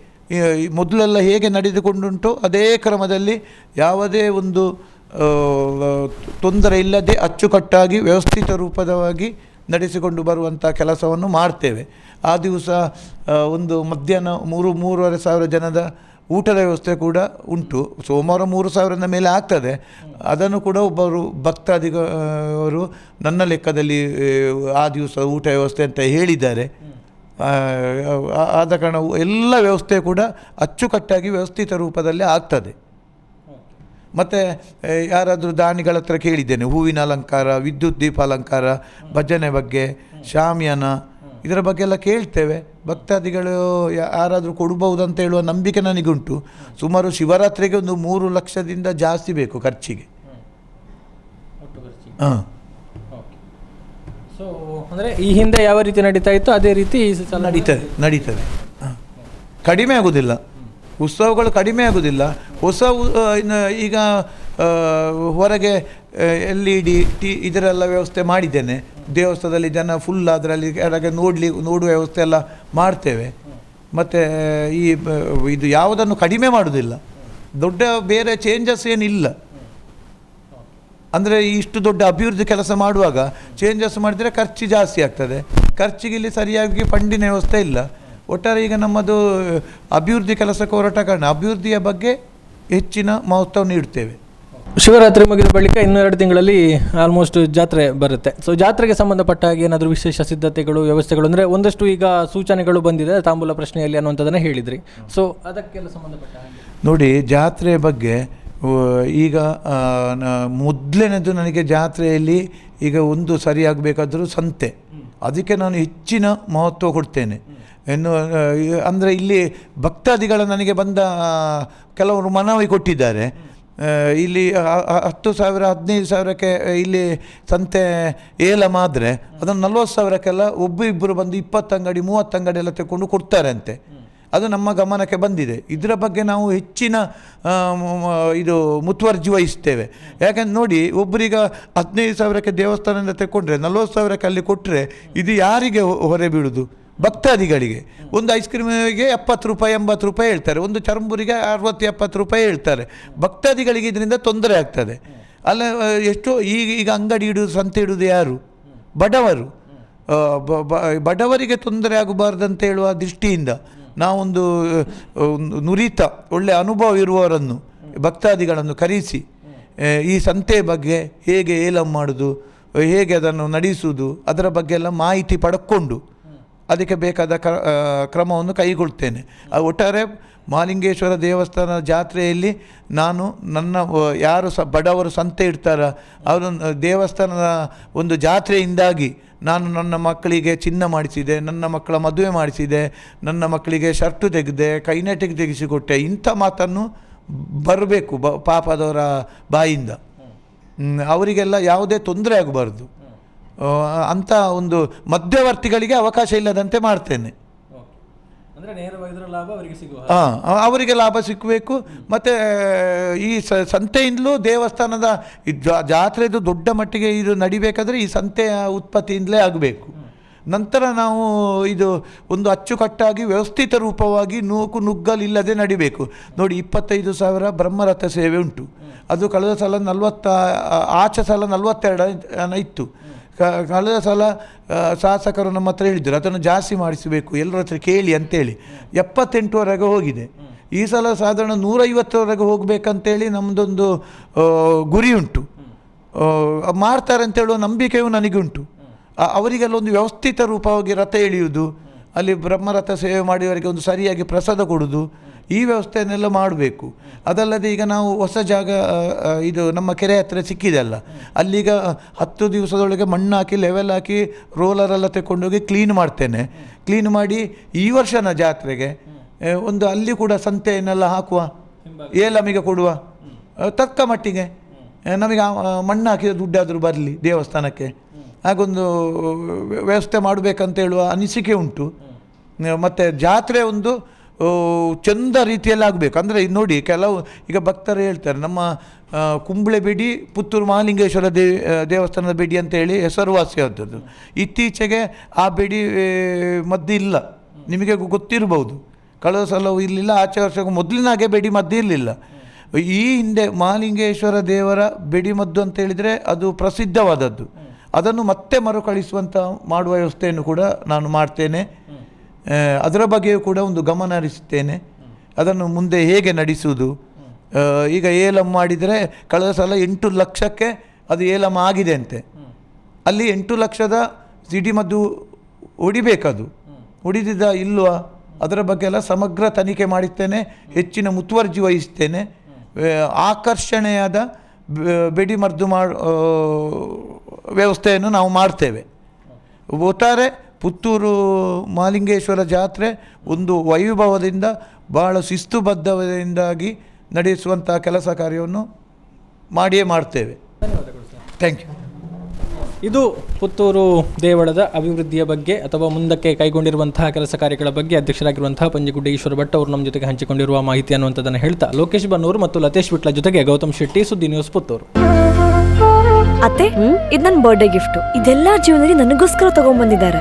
ಮೊದಲೆಲ್ಲ ಹೇಗೆ ನಡೆದುಕೊಂಡುಂಟು ಅದೇ ಕ್ರಮದಲ್ಲಿ ಯಾವುದೇ ಒಂದು ತೊಂದರೆ ಇಲ್ಲದೆ ಅಚ್ಚುಕಟ್ಟಾಗಿ ವ್ಯವಸ್ಥಿತ ರೂಪದವಾಗಿ ನಡೆಸಿಕೊಂಡು ಬರುವಂಥ ಕೆಲಸವನ್ನು ಮಾಡ್ತೇವೆ. ಆ ದಿವಸ ಒಂದು ಮಧ್ಯಾಹ್ನ ಮೂರು ಮೂರುವರೆ ಸಾವಿರ ಜನದ ಊಟದ ವ್ಯವಸ್ಥೆ ಕೂಡ ಉಂಟು. ಸೋಮವಾರ ಮೂರು ಸಾವಿರದ ಮೇಲೆ ಆಗ್ತದೆ. ಅದನ್ನು ಕೂಡ ಒಬ್ಬರು ಭಕ್ತಾದಿಗ ಅವರು ನನ್ನ ಲೆಕ್ಕದಲ್ಲಿ ಆ, ದಿವಸ ಊಟ ವ್ಯವಸ್ಥೆ ಅಂತ ಹೇಳಿದ್ದಾರೆ. ಆದ ಕಾರಣ ಎಲ್ಲ ವ್ಯವಸ್ಥೆ ಕೂಡ ಅಚ್ಚುಕಟ್ಟಾಗಿ ವ್ಯವಸ್ಥಿತ ರೂಪದಲ್ಲಿ ಆಗ್ತದೆ. ಮತ್ತು ಯಾರಾದರೂ ದಾನಿಗಳ ಹತ್ರ ಕೇಳಿದ್ದೇನೆ ಹೂವಿನ ಅಲಂಕಾರ ವಿದ್ಯುತ್ ದೀಪ ಅಲಂಕಾರ ಭಜನೆ ಬಗ್ಗೆ ಶಾಮಿಯಾನ ಇದರ ಬಗ್ಗೆ ಎಲ್ಲ ಕೇಳ್ತೇವೆ. ಭಕ್ತಾದಿಗಳು ಯಾರಾದರೂ ಕೊಡಬಹುದು ಅಂತ ಹೇಳುವ ನಂಬಿಕೆ ನನಗುಂಟು. ಸುಮಾರು ಶಿವರಾತ್ರಿಗೆ ಒಂದು ಮೂರು ಲಕ್ಷದಿಂದ ಜಾಸ್ತಿ ಬೇಕು ಖರ್ಚಿಗೆ. ಹಾಂ. ಸೊ ಅಂದರೆ ಈ ಹಿಂದೆ ಯಾವ ರೀತಿ ನಡೀತಾ ಇತ್ತು, ಅದೇ ರೀತಿ ಈ ಸಲ ನಡೀತದೆ ನಡೀತದೆ. ಕಡಿಮೆ ಆಗುವುದಿಲ್ಲ ಉತ್ಸವಗಳು ಕಡಿಮೆ ಆಗುವುದಿಲ್ಲ ಹೊಸ ಈಗ ಹೊರಗೆ ಎಲ್ ಇ ಡಿ ಟಿ, ಇದರೆಲ್ಲ ವ್ಯವಸ್ಥೆ ಮಾಡಿದ್ದೇನೆ. ದೇವಸ್ಥಾನದಲ್ಲಿ ಜನ ಫುಲ್ ಅದರಲ್ಲಿ ಕೆಳಗೆ ನೋಡಲಿ, ನೋಡುವ ವ್ಯವಸ್ಥೆ ಎಲ್ಲ ಮಾಡ್ತೇವೆ. ಮತ್ತು, ಈ ಇದು ಯಾವುದನ್ನು ಕಡಿಮೆ ಮಾಡುವುದಿಲ್ಲ ದೊಡ್ಡ, ಬೇರೆ ಚೇಂಜಸ್ ಏನಿಲ್ಲ. ಅಂದರೆ ಇಷ್ಟು ದೊಡ್ಡ ಅಭಿವೃದ್ಧಿ ಕೆಲಸ ಮಾಡುವಾಗ ಚೇಂಜಸ್ ಮಾಡಿದರೆ ಖರ್ಚು ಜಾಸ್ತಿ ಆಗ್ತದೆ. ಖರ್ಚಿಗೆ ಇಲ್ಲಿ ಸರಿಯಾಗಿ ಫಂಡಿನ ವ್ಯವಸ್ಥೆ ಇಲ್ಲ. ಒಟ್ಟಾರೆ ಈಗ ನಮ್ಮದು ಅಭಿವೃದ್ಧಿ ಕೆಲಸಕ್ಕೆ ಹೋರಾಟ ಕಾರಣ ಅಭಿವೃದ್ಧಿಯ ಬಗ್ಗೆ ಹೆಚ್ಚಿನ ಮಹತ್ವ ನೀಡ್ತೇವೆ. ಶಿವರಾತ್ರಿ ಮುಗಿದ ಬಳಿಕ ಇನ್ನೆರಡು ತಿಂಗಳಲ್ಲಿ ಆಲ್ಮೋಸ್ಟ್ ಜಾತ್ರೆ ಬರುತ್ತೆ. ಸೊ ಜಾತ್ರೆಗೆ ಸಂಬಂಧಪಟ್ಟ ಹಾಗೆ ಏನಾದರೂ ವಿಶೇಷ ಸಿದ್ಧತೆಗಳು ವ್ಯವಸ್ಥೆಗಳು ಅಂದರೆ ಒಂದಷ್ಟು ಈಗ ಸೂಚನೆಗಳು ಬಂದಿದೆ. ತಾಂಬೂಲ ಪ್ರಶ್ನೆಯಲ್ಲಿ ಅನ್ನುವಂಥದ್ದನ್ನು ಹೇಳಿದ್ರಿ. ಸೊ ಅದಕ್ಕೆಲ್ಲ ಸಂಬಂಧಪಟ್ಟ ನೋಡಿ ಜಾತ್ರೆ ಬಗ್ಗೆ ಈಗ ಮೊದಲನೇದು ನನಗೆ ಜಾತ್ರೆಯಲ್ಲಿ ಈಗ ಒಂದು ಸರಿಯಾಗಬೇಕಾದರೂ ಸಂತೆ. ಅದಕ್ಕೆ ನಾನು ಹೆಚ್ಚಿನ ಮಹತ್ವ ಕೊಡ್ತೇನೆ. ಇನ್ನು ಅಂದರೆ ಇಲ್ಲಿ ಭಕ್ತಾದಿಗಳು ನನಗೆ ಬಂದ ಕೆಲವರು ಮನವಿ ಕೊಟ್ಟಿದ್ದಾರೆ. ಇಲ್ಲಿ ಹತ್ತು ಸಾವಿರ, ಹದಿನೈದು ಸಾವಿರಕ್ಕೆ ಇಲ್ಲಿ ಸಂತೆ ಏಲ ಮಾದರೆ, ಅದನ್ನು ನಲ್ವತ್ತು ಸಾವಿರಕ್ಕೆಲ್ಲ ಒಬ್ಬ ಇಬ್ಬರು ಬಂದು ಇಪ್ಪತ್ತು ಅಂಗಡಿ ಮೂವತ್ತು ಅಂಗಡಿ ಎಲ್ಲ ತಗೊಂಡು ಕೊಡ್ತಾರೆ ಅಂತೆ ಅದು ನಮ್ಮ ಗಮನಕ್ಕೆ ಬಂದಿದೆ. ಇದರ ಬಗ್ಗೆ ನಾವು ಹೆಚ್ಚಿನ ಇದು ಮುತುವರ್ಜಿ ವಹಿಸ್ತೇವೆ. ಯಾಕಂದ್ರೆ ನೋಡಿ ಒಬ್ಬರೀಗ ಹದಿನೈದು ಸಾವಿರಕ್ಕೆ ದೇವಸ್ಥಾನದಿಂದ ತೆಕ್ಕೊಂಡ್ರೆ, ನಲ್ವತ್ತು ಸಾವಿರಕ್ಕೆ ಅಲ್ಲಿ ಕೊಟ್ಟರೆ ಇದು ಯಾರಿಗೆ ಹೊರೆ ಬೀಳುದು? ಭಕ್ತಾದಿಗಳಿಗೆ. ಒಂದು ಐಸ್ ಕ್ರೀಮಿಗೆ ಎಪ್ಪತ್ತು ರೂಪಾಯಿ, ಎಂಬತ್ತು ರೂಪಾಯಿ ಹೇಳ್ತಾರೆ. ಒಂದು ಚರಂಬುರಿಗೆ ಅರವತ್ತು, ಎಪ್ಪತ್ತು ರೂಪಾಯಿ ಹೇಳ್ತಾರೆ. ಭಕ್ತಾದಿಗಳಿಗೆ ಇದರಿಂದ ತೊಂದರೆ ಆಗ್ತದೆ. ಅಲ್ಲ ಎಷ್ಟು, ಈಗ ಈಗ ಅಂಗಡಿ ಇಡುವುದು ಸಂತೆ ಇಡುವುದು ಯಾರು? ಬಡವರು. ಬಡವರಿಗೆ ತೊಂದರೆ ಆಗಬಾರ್ದಂತ ಹೇಳುವ ದೃಷ್ಟಿಯಿಂದ ನಾವೊಂದು ನುರಿತ ಒಳ್ಳೆಯ ಅನುಭವ ಇರುವವರನ್ನು ಭಕ್ತಾದಿಗಳನ್ನು ಕರೆಸಿ ಈ ಸಂತೆ ಬಗ್ಗೆ ಹೇಗೆ ಏಲಂ ಮಾಡೋದು ಹೇಗೆ ಅದನ್ನು ನಡೆಸುವುದು ಅದರ ಬಗ್ಗೆ ಎಲ್ಲ ಮಾಹಿತಿ ಪಡ್ಕೊಂಡು ಅದಕ್ಕೆ ಬೇಕಾದ ಕ್ರಮವನ್ನು ಕೈಗೊಳ್ತೇನೆ. ಒಟ್ಟಾರೆ ಮಹಾಲಿಂಗೇಶ್ವರ ದೇವಸ್ಥಾನ ಜಾತ್ರೆಯಲ್ಲಿ ನಾನು ನನ್ನ ಯಾರು ಸ, ಬಡವರು ಸಂತೆ ಇಡ್ತಾರ ಅವರು ದೇವಸ್ಥಾನದ ಒಂದು ಜಾತ್ರೆಯಿಂದಾಗಿ ನಾನು ನನ್ನ ಮಕ್ಕಳಿಗೆ ಚಿನ್ನ ಮಾಡಿಸಿದೆ, ನನ್ನ ಮಕ್ಕಳ ಮದುವೆ ಮಾಡಿಸಿದೆ, ನನ್ನ ಮಕ್ಕಳಿಗೆ ಶರ್ಟು ತೆಗೆದೆ, ಕೈನೆಟಿಗೆ ತೆಗೆಸಿಕೊಟ್ಟೆ, ಇಂಥ ಮಾತನ್ನು ಬರಬೇಕು ಬ, ಪಾಪದವರ ಬಾಯಿಂದ. ಅವರಿಗೆಲ್ಲ ಯಾವುದೇ ತೊಂದರೆ ಆಗಬಾರ್ದು. ಅಂಥ ಒಂದು ಮಧ್ಯವರ್ತಿಗಳಿಗೆ ಅವಕಾಶ ಇಲ್ಲದಂತೆ ಮಾಡ್ತೇನೆ. ಲಾಭ ಅವರಿಗೆ ಲಾಭ ಸಿಕ್ಕಬೇಕು ಮತ್ತು ಈ ಸಂತೆಯಿಂದಲೂ ದೇವಸ್ಥಾನದ ಜಾತ್ರೆದು ದೊಡ್ಡ ಮಟ್ಟಿಗೆ ಇದು ನಡಿಬೇಕಾದ್ರೆ ಈ ಸಂತೆಯ ಉತ್ಪತ್ತಿಯಿಂದಲೇ ಆಗಬೇಕು. ನಂತರ ನಾವು ಇದು ಒಂದು ಅಚ್ಚುಕಟ್ಟಾಗಿ ವ್ಯವಸ್ಥಿತ ರೂಪವಾಗಿ ನೂಕು ನುಗ್ಗಲಿಲ್ಲದೆ ನಡಿಬೇಕು. ನೋಡಿ, ಇಪ್ಪತ್ತೈದು ಸಾವಿರ ಬ್ರಹ್ಮರಥ ಸೇವೆ ಉಂಟು. ಅದು ಕಳೆದ ಸಲ ನಲವತ್ತ ಆಚೆ ಸಲ ನಲವತ್ತೆರಡು ಇತ್ತು. ಕಳೆದ ಸಲ ಶಾಸಕರು ನಮ್ಮ ಹತ್ರ ಹೇಳಿದರು, ಅದನ್ನು ಜಾಸ್ತಿ ಮಾಡಿಸಬೇಕು, ಎಲ್ಲರ ಹತ್ರ ಕೇಳಿ ಅಂತೇಳಿ. ಎಪ್ಪತ್ತೆಂಟುವರೆಗೆ ಹೋಗಿದೆ. ಈ ಸಲ ಸಾಧಾರಣ ನೂರೈವತ್ತರವರೆಗೆ ಹೋಗಬೇಕಂತೇಳಿ ನಮ್ಮದೊಂದು ಗುರಿ ಉಂಟು ಮಾಡ್ತಾರೆ ಅಂತ ಹೇಳುವ ನಂಬಿಕೆಯೂ ನನಗುಂಟು ಅವರಿಗೆಲ್ಲ ಒಂದು ವ್ಯವಸ್ಥಿತ ರೂಪವಾಗಿ ರಥ ಎಳೆಯುವುದು ಅಲ್ಲಿ ಬ್ರಹ್ಮರಥ ಸೇವೆ ಮಾಡಿಯವರಿಗೆ ಒಂದು ಸರಿಯಾಗಿ ಪ್ರಸಾದ ಕೊಡೋದು, ಈ ವ್ಯವಸ್ಥೆಯನ್ನೆಲ್ಲ ಮಾಡಬೇಕು. ಅದಲ್ಲದೆ ಈಗ ನಾವು ಹೊಸ ಜಾಗ ಇದು ನಮ್ಮ ಕೆರೆ ಹತ್ತಿರ ಸಿಕ್ಕಿದೆ ಅಲ್ಲ, ಅಲ್ಲಿಗ ಹತ್ತು ದಿವಸದೊಳಗೆ ಮಣ್ಣು ಹಾಕಿ ಲೆವೆಲ್ ಹಾಕಿ ರೋಲರೆಲ್ಲ ತಗೊಂಡೋಗಿ ಕ್ಲೀನ್ ಮಾಡ್ತೇನೆ. ಕ್ಲೀನ್ ಮಾಡಿ ಈ ವರ್ಷನ ಜಾತ್ರೆಗೆ ಒಂದು ಅಲ್ಲಿ ಕೂಡ ಸಂತೆಯನ್ನೆಲ್ಲ ಹಾಕುವ, ಏಲಮಿಗೆ ಕೊಡುವ ತಕ್ಕ ಮಟ್ಟಿಗೆ. ನಮಗೆ ಮಣ್ಣು ಹಾಕಿದ ದುಡ್ಡಾದರೂ ಬರಲಿ ದೇವಸ್ಥಾನಕ್ಕೆ. ಹಾಗೊಂದು ವ್ಯ- ವ್ಯವಸ್ಥೆ ಮಾಡಬೇಕಂತ ಹೇಳುವ ಅನಿಸಿಕೆ ಉಂಟು. ಮತ್ತು ಜಾತ್ರೆ ಒಂದು ಚಂದ ರೀತಿಯಲ್ಲಿ ಆಗಬೇಕು. ಅಂದರೆ ನೋಡಿ ಕೆಲವು ಈಗ ಭಕ್ತರು ಹೇಳ್ತಾರೆ ನಮ್ಮ ಆ, ಕುಂಬಳೆ ಬೆಡಿ ಪುತ್ತೂರು ಮಹಾಲಿಂಗೇಶ್ವರ ದೇ ದೇವಸ್ಥಾನದ ಬೇಡಿ ಅಂತ ಹೇಳಿ ಹೆಸರುವಾಸಿಯಾದದ್ದು. ಇತ್ತೀಚೆಗೆ ಆ ಬಿಡಿ ಇಲ್ಲ ನಿಮಗೆ ಗೊತ್ತಿರಬಹುದು ಕಳೆದ ಸಲವು ಇರಲಿಲ್ಲ ಆಚೆ ವರ್ಷಕ್ಕೂ ಮೊದಲಿನಾಗೆ ಬಿಡಿ ಮದ್ದು ಇರಲಿಲ್ಲ. ಈ ಹಿಂದೆ ಮಹಾಲಿಂಗೇಶ್ವರ ದೇವರ ಬೆಡಿಮದ್ದು ಅಂತ ಹೇಳಿದರೆ ಅದು ಪ್ರಸಿದ್ಧವಾದದ್ದು. ಅದನ್ನು ಮತ್ತೆ ಮರುಕಳಿಸುವಂಥ ಮಾಡುವ ವ್ಯವಸ್ಥೆಯನ್ನು ಕೂಡ ನಾನು ಮಾಡ್ತೇನೆ. ಅದರ ಬಗ್ಗೆಯೂ ಕೂಡ ಒಂದು ಗಮನ ಹರಿಸುತ್ತೇನೆ. ಅದನ್ನು ಮುಂದೆ ಹೇಗೆ ನಡೆಸುವುದು? ಈಗ ಏಲಂ ಮಾಡಿದರೆ ಕಳೆದ ಸಲ ಎಂಟು ಲಕ್ಷಕ್ಕೆ ಅದು ಏಲಂ ಆಗಿದೆ ಅಂತೆ. ಅಲ್ಲಿ ಎಂಟು ಲಕ್ಷದ ಸಿಡಿಮದ್ದು ಹೊಡಿಬೇಕದು. ಹೊಡಿದಿದ್ದ ಇಲ್ವಾ? ಅದರ ಬಗ್ಗೆ ಎಲ್ಲ ಸಮಗ್ರ ತನಿಖೆ ಮಾಡುತ್ತೇನೆ ಹೆಚ್ಚಿನ ಮುತುವರ್ಜಿ ವಹಿಸ್ತೇನೆ. ಆಕರ್ಷಣೆಯಾದ ಬೆಡಿ ಮಾಡ ವ್ಯವಸ್ಥೆಯನ್ನು ನಾವು ಮಾಡ್ತೇವೆ. ಒಟ್ಟಾರೆ ಪುತ್ತೂರು ಮಾಲಿಂಗೇಶ್ವರ ಜಾತ್ರೆ ಒಂದು ವೈಭವದಿಂದ ಬಹಳ ಶಿಸ್ತುಬದ್ಧದಿಂದಾಗಿ ನಡೆಸುವಂಥ ಕೆಲಸ ಕಾರ್ಯವನ್ನು ಮಾಡಿಯೇ ಮಾಡ್ತೇವೆ. ಧನ್ಯವಾದಗಳು ಸರ್ ಥ್ಯಾಂಕ್ ಯು ಇದು ಪುತ್ತೂರು ದೇವಳದ ಅಭಿವೃದ್ಧಿಯ ಬಗ್ಗೆ ಅಥವಾ ಮುಂದಕ್ಕೆ ಕೈಗೊಂಡಿರುವಂತಹ ಕೆಲಸ ಕಾರ್ಯಗಳ ಬಗ್ಗೆ ಅಧ್ಯಕ್ಷರಾಗಿರುವಂತಹ ಪಂಜಗುಡ್ಡ ಈಶ್ವರ ಭಟ್ ಅವರು ನಮ್ಮ ಜೊತೆಗೆ ಹಂಚಿಕೊಂಡಿರುವ ಮಾಹಿತಿ ಅನ್ನುವಂಥದ್ದನ್ನು ಹೇಳ್ತಾ ಲೋಕೇಶ್ ಬನ್ನೂರು ಮತ್ತು ಲತೇಶ್ ಬಿಟ್ಲ ಜೊತೆಗೆ ಗೌತಮ್ ಶೆಟ್ಟಿ ಸುದ್ದಿ ನ್ಯೂಸ್ ಪುತ್ತೂರು. ಅತ್ತೆ ಇದು ನನ್ನ ಬರ್ಡೇ ಗಿಫ್ಟ್ ಇದೆಲ್ಲ ಜೀವನದಲ್ಲಿ ನನಗೋಸ್ಕರ ತಗೊಂಡ್ಬಂದಿದ್ದಾರೆ